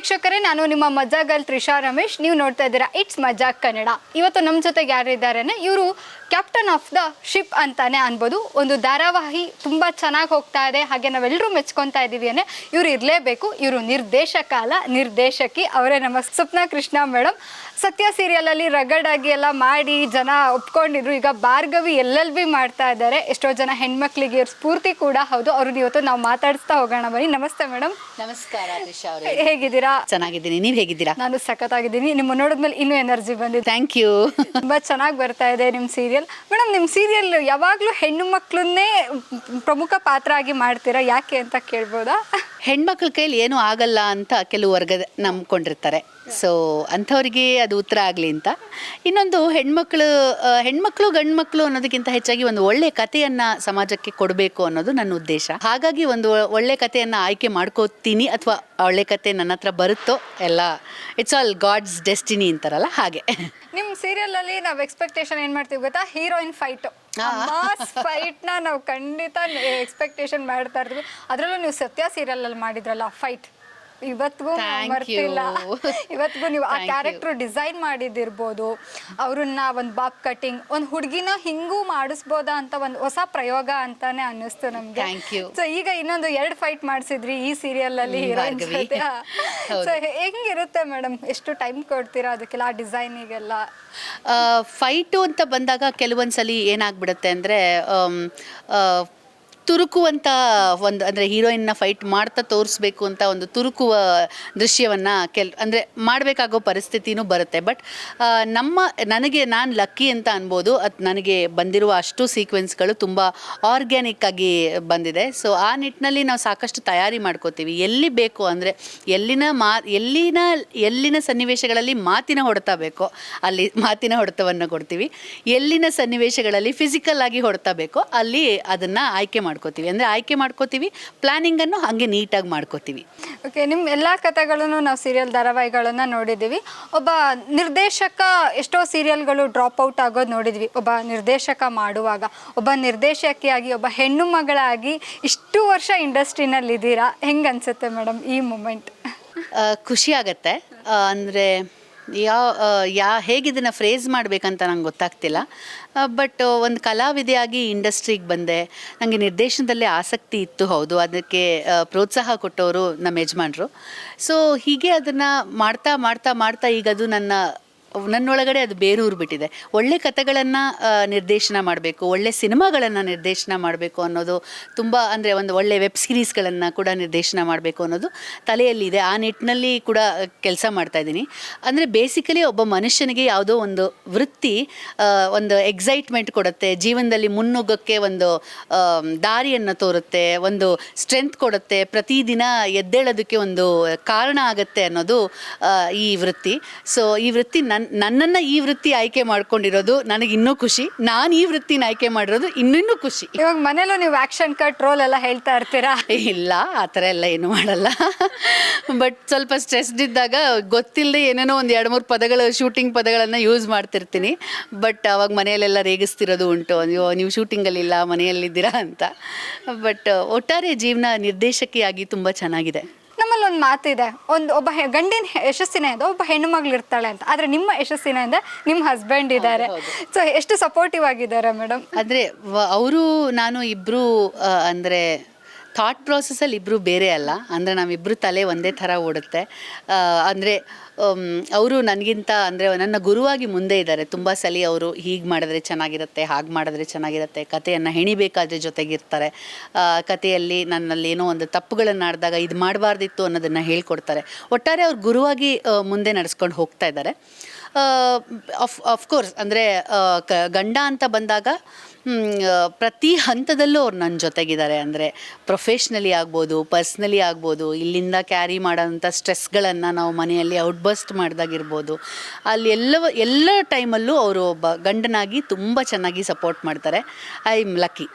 ವೀಕ್ಷಕರೇ, ನಾನು ನಿಮ್ಮ ಮಜಾಗಲ್ ತ್ರಿಷಾ ರಮೇಶ್. ನೀವು ನೋಡ್ತಾ ಇದ್ದೀರಾ ಇಟ್ಸ್ ಮಜಾ ಕನ್ನಡ. ಇವತ್ತು ನಮ್ಮ ಜೊತೆಗೆ ಯಾರಿದ್ದಾರೆ, ಇವರು ಕ್ಯಾಪ್ಟನ್ ಆಫ್ ದ ಶಿಪ್ ಅಂತಾನೆ ಅನ್ಬೋದು. ಒಂದು ಧಾರಾವಾಹಿ ತುಂಬ ಚೆನ್ನಾಗಿ ಹೋಗ್ತಾ ಇದೆ, ಹಾಗೆ ನಾವೆಲ್ಲರೂ ಮೆಚ್ಕೊತಾ ಇದ್ದೀವಿ ಅನ್ನೇ ಇವ್ರು ಇರಲೇಬೇಕು. ಇವರು ನಿರ್ದೇಶಕ ಅಲ್ಲ, ನಿರ್ದೇಶಕಿ. ಅವರೇ ನಮ್ಮ ಸ್ವಪ್ನ ಕೃಷ್ಣ ಮೇಡಮ್. ಸತ್ಯ ಸೀರಿಯಲಲ್ಲಿ ರಗಡಾಗಿ ಎಲ್ಲ ಮಾಡಿ ಜನ ಒಪ್ಕೊಂಡಿದ್ರು. ಈಗ ಭಾರ್ಗವಿ ಎಲ್ಲೆಲ್ ಬಿ ಮಾಡ್ತಾ ಇದ್ದಾರೆ. ಎಷ್ಟೋ ಜನ ಹೆಣ್ಮಕ್ಳಿಗೆ ಇವ್ರ ಸ್ಫೂರ್ತಿ ಕೂಡ ಹೌದು. ಅವ್ರನ್ನ ಇವತ್ತು ನಾವು ಮಾತಾಡಿಸ್ತಾ ಹೋಗೋಣ. ಬನ್ನಿ. ನಮಸ್ತೆ ಮೇಡಮ್ ನಮಸ್ಕಾರ ಅವರೇ. ಹೇಗಿದ್ದೀರಾ? ಚೆನ್ನಾಗಿದ್ದೀನಿ. ನೀವು ಹೇಗಿದ್ದೀರಾ? ನಾನು ಸಖತ್ತಾಗಿದ್ದೀನಿ. ನಿಮ್ಮ ನೋಡಿದ್ಮೇಲೆ ಇನ್ನೂ ಎನರ್ಜಿ ಬಂದಿದೆ. ಥ್ಯಾಂಕ್ ಯು ತುಂಬಾ ಚೆನ್ನಾಗಿ ಬರ್ತಾ ಇದೆ ನಿಮ್ಮ ಸೀರಿಯಲ್ ಮೇಡಮ್ ನಿಮ್ಮ ಸೀರಿಯಲ್ ಯಾವಾಗಲೂ ಹೆಣ್ಣು ಮಕ್ಕಳನ್ನೇ ಪ್ರಮುಖ ಪಾತ್ರ ಆಗಿ ಮಾಡ್ತೀರಾ? ಯಾಕೆ ಅಂತ ಕೇಳ್ಬೋದಾ? ಹೆಣ್ಮಕ್ಳ ಕೈಲಿ ಏನೂ ಆಗಲ್ಲ ಅಂತ ಕೆಲವು ವರ್ಗದ ನಂಬ್ಕೊಂಡಿರ್ತಾರೆ. ಸೊ ಅಂಥವ್ರಿಗೆ ಅದು ಉತ್ತರ ಆಗಲಿ ಅಂತ. ಇನ್ನೊಂದು ಹೆಣ್ಮಕ್ಳು ಹೆಣ್ಮಕ್ಳು ಗಂಡ್ಮಕ್ಳು ಅನ್ನೋದಕ್ಕಿಂತ ಹೆಚ್ಚಾಗಿ ಒಂದು ಒಳ್ಳೆ ಕಥೆಯನ್ನ ಸಮಾಜಕ್ಕೆ ಕೊಡಬೇಕು ಅನ್ನೋದು ನನ್ನ ಉದ್ದೇಶ. ಹಾಗಾಗಿ ಒಂದು ಒಳ್ಳೆ ಕಥೆಯನ್ನ ಆಯ್ಕೆ ಮಾಡ್ಕೋತೀನಿ ಅಥವಾ ಒಳ್ಳೆ ಕತೆ ನನ್ನ ಹತ್ರ ಬರುತ್ತೋ ಎಲ್ಲ ಇಟ್ಸ್ ಆಲ್ ಗಾಡ್ಸ್ ಡೆಸ್ಟಿನಿ ಅಂತಾರಲ್ಲ ಹಾಗೆ. ನಿಮ್ಮ ಸೀರಿಯಲ್ ಅಲ್ಲಿ ನಾವು ಎಕ್ಸ್ಪೆಕ್ಟೇಷನ್ ಏನ್ ಮಾಡ್ತೀವಿ ಗೊತ್ತಾ? ಹೀರೋಯಿನ್ ಫೈಟ್ ಮಾಸ್ ಫೈಟ್ನ ನಾವು ಖಂಡಿತ ಎಕ್ಸ್ಪೆಕ್ಟೇಷನ್ ಮಾಡ್ತಾ ಇರ್ತೀವಿ. ಅದರಲ್ಲೂ ನೀವು ಸತ್ಯ ಸೀರಿಯಲ್ ಅಲ್ಲಿ ಮಾಡಿದ್ರಲ್ಲ ಫೈಟ್ ಇವತ್ತಿಗೂ Thank ಮರ್ತಿಲ್ಲ you. ಇವತ್ತಿಗೂ ನೀವು ಆ Thank you. ಕ್ಯಾರೆಕ್ಟರ್ ಡಿಸೈನ್ ಮಾಡಿದಿರ್ಬೋದು ಅವ್ರನ್ನ ಒಂದು ಬಾಬ್ ಕಟಿಂಗ್ ಒಂದು ಹುಡುಗಿನ ಹಿಂಗೂ ಮಾಡಿಸ್ಬೋದಾ ಅಂತ ಒಂದು ಹೊಸ ಪ್ರಯೋಗ ಅಂತಾನೆ ಅನ್ನಿಸ್ತು ನಮ್ಗೆ Thank you. ಸೊ ಈಗ ಇನ್ನೊಂದು ಎರಡು ಫೈಟ್ ಮಾಡಿಸಿದ್ರಿ ಈ ಸೀರಿಯಲ್ ಅಲ್ಲಿ ಹ್ಮ್, ಹೀರೋಯಿನ್ ಭಾರ್ಗವಿ. ಜೊತೆ ಹೌದು. ಸೊ ಹೆಂಗಿರುತ್ತೆ ಮೇಡಮ್ ಎಷ್ಟು ಟೈಮ್ ಕೊಡ್ತೀರಾ ಅದಕ್ಕೆಲ್ಲ ಆ ಡಿಸೈನಿಗೆಲ್ಲ ಫೈಟು ಅಂತ ಬಂದಾಗ ಕೆಲವೊಂದ್ಸಲಿ ಏನಾಗ್ಬಿಡುತ್ತೆ ಅಂದರೆ ತುರುಕುವಂಥ ಒಂದು, ಅಂದರೆ ಹೀರೋಯಿನ್ನ ಫೈಟ್ ಮಾಡ್ತಾ ತೋರಿಸ್ಬೇಕು ಅಂತ ಒಂದು ತುರುಕುವ ದೃಶ್ಯವನ್ನು ಕೆಲ್, ಅಂದರೆ ಮಾಡಬೇಕಾಗೋ ಪರಿಸ್ಥಿತಿನೂ ಬರುತ್ತೆ. ಬಟ್ ನಮ್ಮ, ನನಗೆ ನಾನು ಲಕ್ಕಿ ಅಂತ ಅನ್ಬೋದು. ಅದು ನನಗೆ ಬಂದಿರುವ ಅಷ್ಟು ಸೀಕ್ವೆನ್ಸ್ಗಳು ತುಂಬ ಆರ್ಗ್ಯಾನಿಕ್ ಆಗಿ ಬಂದಿದೆ. ಸೊ ಆ ನಿಟ್ಟಿನಲ್ಲಿ ನಾವು ಸಾಕಷ್ಟು ತಯಾರಿ ಮಾಡ್ಕೋತೀವಿ. ಎಲ್ಲಿ ಬೇಕು ಅಂದರೆ ಎಲ್ಲಿನ ಮಾ, ಎಲ್ಲಿನ ಎಲ್ಲಿನ ಸನ್ನಿವೇಶಗಳಲ್ಲಿ ಮಾತಿನ ಹೊಡೆತ ಬೇಕೋ, ಅಲ್ಲಿ ಮಾತಿನ ಹೊಡೆತವನ್ನು ಕೊಡ್ತೀವಿ. ಎಲ್ಲಿನ ಸನ್ನಿವೇಶಗಳಲ್ಲಿ ಫಿಸಿಕಲ್ ಆಗಿ ಹೊಡೆತ ಬೇಕೋ, ಅಲ್ಲಿ ಅದನ್ನು ಆಯ್ಕೆ ಮಾಡ್ಕೋತೀವಿ. ಅಂದರೆ ಆಯ್ಕೆ ಮಾಡ್ಕೋತೀವಿ ಪ್ಲ್ಯಾನಿಂಗನ್ನು ಹಾಗೆ ನೀಟಾಗಿ ಮಾಡ್ಕೋತೀವಿ. ಓಕೆ ನಿಮ್ಮ ಎಲ್ಲ ಕಥೆಗಳನ್ನು ನಾವು ಸೀರಿಯಲ್ ಧಾರಾವಾಹಿಗಳನ್ನು ನೋಡಿದ್ದೀವಿ. ಒಬ್ಬ ನಿರ್ದೇಶಕ ಎಷ್ಟೋ ಸೀರಿಯಲ್ಗಳು ಡ್ರಾಪ್ ಔಟ್ ಆಗೋದು ನೋಡಿದ್ವಿ. ಒಬ್ಬ ನಿರ್ದೇಶಕ ಮಾಡುವಾಗ ಒಬ್ಬ ನಿರ್ದೇಶಕಿಯಾಗಿ ಒಬ್ಬ ಹೆಣ್ಣು ಮಗಳಾಗಿ ಇಷ್ಟು ವರ್ಷ ಇಂಡಸ್ಟ್ರಿನಲ್ಲಿ ಇದ್ದೀರಾ ಹೆಂಗೆ ಅನ್ಸುತ್ತೆ ಮೇಡಮ್ ಈ ಮೂಮೆಂಟ್ ಖುಷಿ ಆಗತ್ತೆ. ಅಂದರೆ ಯಾವ ಯಾ, ಹೇಗೆ ಇದನ್ನು ಫ್ರೇಸ್ ಮಾಡಬೇಕಂತ ನಂಗೆ ಗೊತ್ತಾಗ್ತಿಲ್ಲ. ಬಟ್ ಒಂದು ಕಲಾವಿದೆಯಾಗಿ ಇಂಡಸ್ಟ್ರಿಗೆ ಬಂದೆ. ನನಗೆ ನಿರ್ದೇಶನದಲ್ಲೇ ಆಸಕ್ತಿ ಇತ್ತು, ಹೌದು. ಅದಕ್ಕೆ ಪ್ರೋತ್ಸಾಹ ಕೊಟ್ಟವರು ನಮ್ಮ ಯಜಮಾನರು. ಸೊ ಹೀಗೆ ಅದನ್ನು ಮಾಡ್ತಾ ಮಾಡ್ತಾ ಮಾಡ್ತಾ ಈಗ ಅದು ನನ್ನ ನನ್ನೊಳಗಡೆ ಅದು ಬೇರೂರು ಬಿಟ್ಟಿದೆ. ಒಳ್ಳೆ ಕಥೆಗಳನ್ನು ನಿರ್ದೇಶನ ಮಾಡಬೇಕು, ಒಳ್ಳೆ ಸಿನಿಮಾಗಳನ್ನು ನಿರ್ದೇಶನ ಮಾಡಬೇಕು ಅನ್ನೋದು ತುಂಬ ಅಂದರೆ ಒಂದು ಒಳ್ಳೆ ವೆಬ್ ಸೀರೀಸ್ಗಳನ್ನು ಕೂಡ ನಿರ್ದೇಶನ ಮಾಡಬೇಕು ಅನ್ನೋದು ತಲೆಯಲ್ಲಿದೆ ಆ ನಿಟ್ಟಿನಲ್ಲಿ ಕೂಡ ಕೆಲಸ ಮಾಡ್ತಾ ಇದ್ದೀನಿ. ಅಂದರೆ ಬೇಸಿಕಲಿ ಒಬ್ಬ ಮನುಷ್ಯನಿಗೆ ಯಾವುದೋ ಒಂದು ವೃತ್ತಿ ಒಂದು ಎಕ್ಸೈಟ್ಮೆಂಟ್ ಕೊಡುತ್ತೆ, ಜೀವನದಲ್ಲಿ ಮುನ್ನುಗ್ಗಕ್ಕೆ ಒಂದು ದಾರಿಯನ್ನು ತೋರುತ್ತೆ, ಒಂದು ಸ್ಟ್ರೆಂತ್ ಕೊಡುತ್ತೆ, ಪ್ರತಿದಿನ ಎದ್ದೇಳೋದಕ್ಕೆ ಒಂದು ಕಾರಣ ಆಗುತ್ತೆ ಅನ್ನೋದು ಈ ವೃತ್ತಿ. ಸೊ ಈ ವೃತ್ತಿ ನನ್ನ ನನ್ನನ್ನು ಈ ವೃತ್ತಿ ಆಯ್ಕೆ ಮಾಡ್ಕೊಂಡಿರೋದು ನನಗೆ ಇನ್ನೂ ಖುಷಿ. ನಾನು ಈ ವೃತ್ತಿನ ಆಯ್ಕೆ ಮಾಡಿರೋದು ಇನ್ನೂ ಖುಷಿ. ಇವಾಗ ಮನೇಲೂ ನೀವು ಆಕ್ಷನ್ ಕಟ್ ರೋಲ್ ಎಲ್ಲ ಹೇಳ್ತಾ ಇರ್ತೀರಾ? ಇಲ್ಲ ಆ ಥರ ಎಲ್ಲ ಏನು ಮಾಡಲ್ಲ. ಬಟ್ ಸ್ವಲ್ಪ ಸ್ಟ್ರೆಸ್ಡ್ ಇದ್ದಾಗ ಗೊತ್ತಿಲ್ಲದೆ ಏನೇನೋ ಒಂದು ಎರಡು ಮೂರು ಪದಗಳು ಶೂಟಿಂಗ್ ಪದಗಳನ್ನು ಯೂಸ್ ಮಾಡ್ತಿರ್ತೀನಿ. ಬಟ್ ಅವಾಗ ಮನೆಯಲ್ಲೆಲ್ಲ ರೇಗಿಸ್ತಿರೋದು ಉಂಟು. ಅಯ್ಯೋ ನೀವು ಶೂಟಿಂಗಲ್ಲಿಲ್ಲ ಮನೆಯಲ್ಲಿದ್ದೀರಾ ಅಂತ. ಬಟ್ ಒಟ್ಟಾರೆ ಜೀವನ ನಿರ್ದೇಶಕಿಯಾಗಿ ತುಂಬ ಚೆನ್ನಾಗಿದೆ. ಒಂದು ಮಾತಿದೆ. ಒಂದು ಒಬ್ಬ ಗಂಡಿನ ಯಶಸ್ಸಿನ ಇದೆ ಒಬ್ಬ ಹೆಣ್ಣು ಮಗಳು ಇರ್ತಾಳೆ ಅಂತ. ಆದ್ರೆ ನಿಮ್ಮ ಯಶಸ್ಸಿನ ಇದೆ ನಿಮ್ಮ ಹಸ್ಬೆಂಡ್ ಇದ್ದಾರೆ. ಸೊ ಎಷ್ಟು ಸಪೋರ್ಟಿವ್ ಆಗಿದ್ದಾರೆ ಮೇಡಮ್ ಅಂದ್ರೆ ಅವರು ನಾನು ಇಬ್ರು ಅಂದರೆ ಥಾಟ್ ಪ್ರಾಸೆಸ್ಸಲ್ಲಿ ಇಬ್ಬರು ಬೇರೆ ಅಲ್ಲ. ಅಂದರೆ ನಾವಿಬ್ಬರು ತಲೆ ಒಂದೇ ಥರ ಓಡುತ್ತೆ. ಅಂದರೆ ಅವರು ನನಗಿಂತ ಅಂದರೆ ನನ್ನ ಗುರುವಾಗಿ ಮುಂದೆ ಇದ್ದಾರೆ. ತುಂಬ ಸಲ ಅವರು ಹೀಗೆ ಮಾಡಿದ್ರೆ ಚೆನ್ನಾಗಿರುತ್ತೆ, ಹಾಗೆ ಮಾಡಿದ್ರೆ ಚೆನ್ನಾಗಿರುತ್ತೆ, ಕಥೆಯನ್ನು ಹೆಣಿಬೇಕಾದ್ರೆ ಜೊತೆಗಿರ್ತಾರೆ. ಕಥೆಯಲ್ಲಿ ನನ್ನಲ್ಲಿ ಏನೋ ಒಂದು ತಪ್ಪುಗಳನ್ನು ಆಡಿದಾಗ ಇದು ಮಾಡಬಾರ್ದಿತ್ತು ಅನ್ನೋದನ್ನು ಹೇಳ್ಕೊಡ್ತಾರೆ. ಒಟ್ಟಾರೆ ಅವ್ರು ಗುರುವಾಗಿ ಮುಂದೆ ನಡೆಸ್ಕೊಂಡು ಹೋಗ್ತಾ ಇದ್ದಾರೆ. ಆಫ್ ಅಫ್ಕೋರ್ಸ್ ಅಂದರೆ ಗಂಡ ಅಂತ ಬಂದಾಗ ಪ್ರತಿ ಹಂತದಲ್ಲೂ ಅವ್ರು ನನ್ನ ಜೊತೆಗಿದ್ದಾರೆ. ಅಂದರೆ ಪ್ರೊಫೆಷ್ನಲಿ ಆಗ್ಬೋದು ಪರ್ಸ್ನಲಿ ಆಗ್ಬೋದು, ಇಲ್ಲಿಂದ ಕ್ಯಾರಿ ಮಾಡೋಂಥ ಸ್ಟ್ರೆಸ್ಗಳನ್ನು ನಾವು ಮನೆಯಲ್ಲಿ ಔಟ್ಬಸ್ಟ್ ಮಾಡಿದಾಗಿರ್ಬೋದು. ಅಲ್ಲಿ ಎಲ್ಲ ಎಲ್ಲ ಟೈಮಲ್ಲೂ ಅವರು ಒಬ್ಬ ಗಂಡನಾಗಿ ತುಂಬ ಚೆನ್ನಾಗಿ ಸಪೋರ್ಟ್ ಮಾಡ್ತಾರೆ. ಐ ಆಮ್ ಲಕ್ಕಿ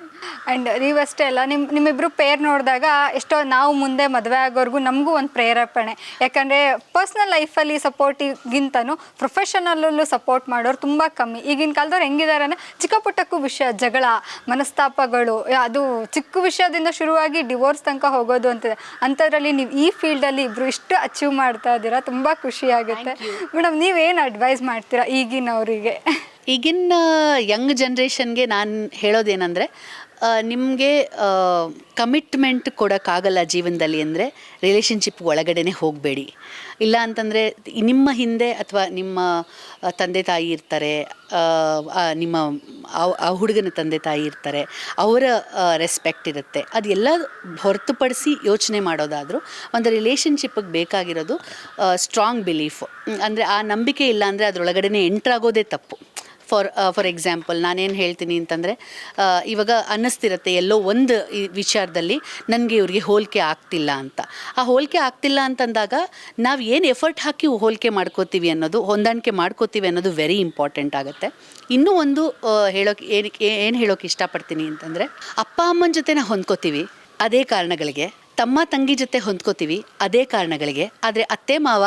ಆ್ಯಂಡ್ ನೀವಷ್ಟೇ ಅಲ್ಲ ನಿಮ್ಮ ನಿಮ್ಮಿಬ್ಬರು ಪೇರ್ ನೋಡಿದಾಗ ಎಷ್ಟೋ ನಾವು ಮುಂದೆ ಮದುವೆ ಆಗೋರ್ಗು ನಮಗೂ ಒಂದು ಪ್ರೇರೇಪಣೆ ಯಾಕಂದರೆ ಪರ್ಸ್ನಲ್ ಲೈಫಲ್ಲಿ ಸಪೋರ್ಟಿಗಿಂತನೂ ಪ್ರೊಫೆಷನಲ್ಲೂ ಸಪೋರ್ಟ್ ಮಾಡೋರು ತುಂಬ ಕಮ್ಮಿ. ಈಗಿನ ಕಾಲದವ್ರು ಹೆಂಗಿದ್ದಾರೆ ಅಂದರೆ ಚಿಕ್ಕ ಪುಟ್ಟಕ್ಕೂ ವಿಷಯ ಜಗಳ ಮನಸ್ತಾಪಗಳು ಅದು ಚಿಕ್ಕ ವಿಷಯದಿಂದ ಶುರುವಾಗಿ ಡಿವೋರ್ಸ್ ತನಕ ಹೋಗೋದು ಅಂತಿದೆ. ಅಂಥದ್ರಲ್ಲಿ ನೀವು ಈ ಫೀಲ್ಡಲ್ಲಿ ಇಬ್ಬರು ಇಷ್ಟು ಅಚೀವ್ ಮಾಡ್ತಾ ಇದ್ದೀರಾ ತುಂಬ ಖುಷಿಯಾಗುತ್ತೆ ಮೇಡಮ್ ನೀವೇನು ಅಡ್ವೈಸ್ ಮಾಡ್ತೀರಾ ಈಗಿನವರಿಗೆ? ಈಗಿನ ಯಂಗ್ ಜನ್ರೇಷನ್ಗೆ ನಾನು ಹೇಳೋದೇನೆಂದರೆ ನಿಮಗೆ ಕಮಿಟ್ಮೆಂಟ್ ಕೊಡೋಕ್ಕಾಗಲ್ಲ ಜೀವನದಲ್ಲಿ ಅಂದರೆ ರಿಲೇಷನ್ಶಿಪ್ ಒಳಗಡೆನೆ ಹೋಗಬೇಡಿ. ಇಲ್ಲ ಅಂತಂದರೆ ನಿಮ್ಮ ಹಿಂದೆ ಅಥವಾ ನಿಮ್ಮ ತಂದೆ ತಾಯಿ ಇರ್ತಾರೆ ನಿಮ್ಮ ಆ- ಹುಡುಗನ ತಂದೆ ತಾಯಿ ಇರ್ತಾರೆ, ಅವರ ರೆಸ್ಪೆಕ್ಟ್ ಇರುತ್ತೆ. ಅದೆಲ್ಲ ಹೊರತುಪಡಿಸಿ ಯೋಚನೆ ಮಾಡೋದಾದರೂ ಒಂದು ರಿಲೇಷನ್ಶಿಪ್ಗೆ ಬೇಕಾಗಿರೋದು ಸ್ಟ್ರಾಂಗ್ ಬಿಲೀಫ್ ಅಂದರೆ ಆ ನಂಬಿಕೆ ಇಲ್ಲ ಅಂದರೆ ಅದರೊಳಗಡೆ ಎಂಟ್ರಾಗೋದೇ ತಪ್ಪು. ಫಾರ್ ಫಾರ್ ಎಕ್ಸಾಂಪಲ್ ನಾನೇನು ಹೇಳ್ತೀನಿ ಅಂತಂದರೆ ಇವಾಗ ಅನ್ನಿಸ್ತಿರತ್ತೆ ಎಲ್ಲೋ ಒಂದು ವಿಚಾರದಲ್ಲಿ ನನಗೆ ಇವ್ರಿಗೆ ಹೋಲಿಕೆ ಆಗ್ತಿಲ್ಲ ಅಂತ. ಆ ಹೋಲಿಕೆ ಆಗ್ತಿಲ್ಲ ಅಂತಂದಾಗ ನಾವು ಏನು ಎಫರ್ಟ್ ಹಾಕಿ ಹೋಲಿಕೆ ಮಾಡ್ಕೋತೀವಿ ಅನ್ನೋದು, ಹೊಂದಾಣಿಕೆ ಮಾಡ್ಕೋತೀವಿ ಅನ್ನೋದು ವೆರಿ ಇಂಪಾರ್ಟೆಂಟ್ ಆಗುತ್ತೆ. ಇನ್ನೂ ಒಂದು ಹೇಳೋಕೆ ಏನಕ್ಕೆ ಏನು ಹೇಳೋಕೆ ಇಷ್ಟಪಡ್ತೀನಿ ಅಂತಂದರೆ, ಅಪ್ಪ ಅಮ್ಮನ ಜೊತೆ ನಾವು ಹೊಂದ್ಕೋತೀವಿ, ಅದೇ ಕಾರಣಗಳಿಗೆ. ತಮ್ಮ ತಂಗಿ ಜೊತೆ ಹೊಂದ್ಕೋತೀವಿ ಅದೇ ಕಾರಣಗಳಿಗೆ. ಆದರೆ ಅತ್ತೆ, ಮಾವ,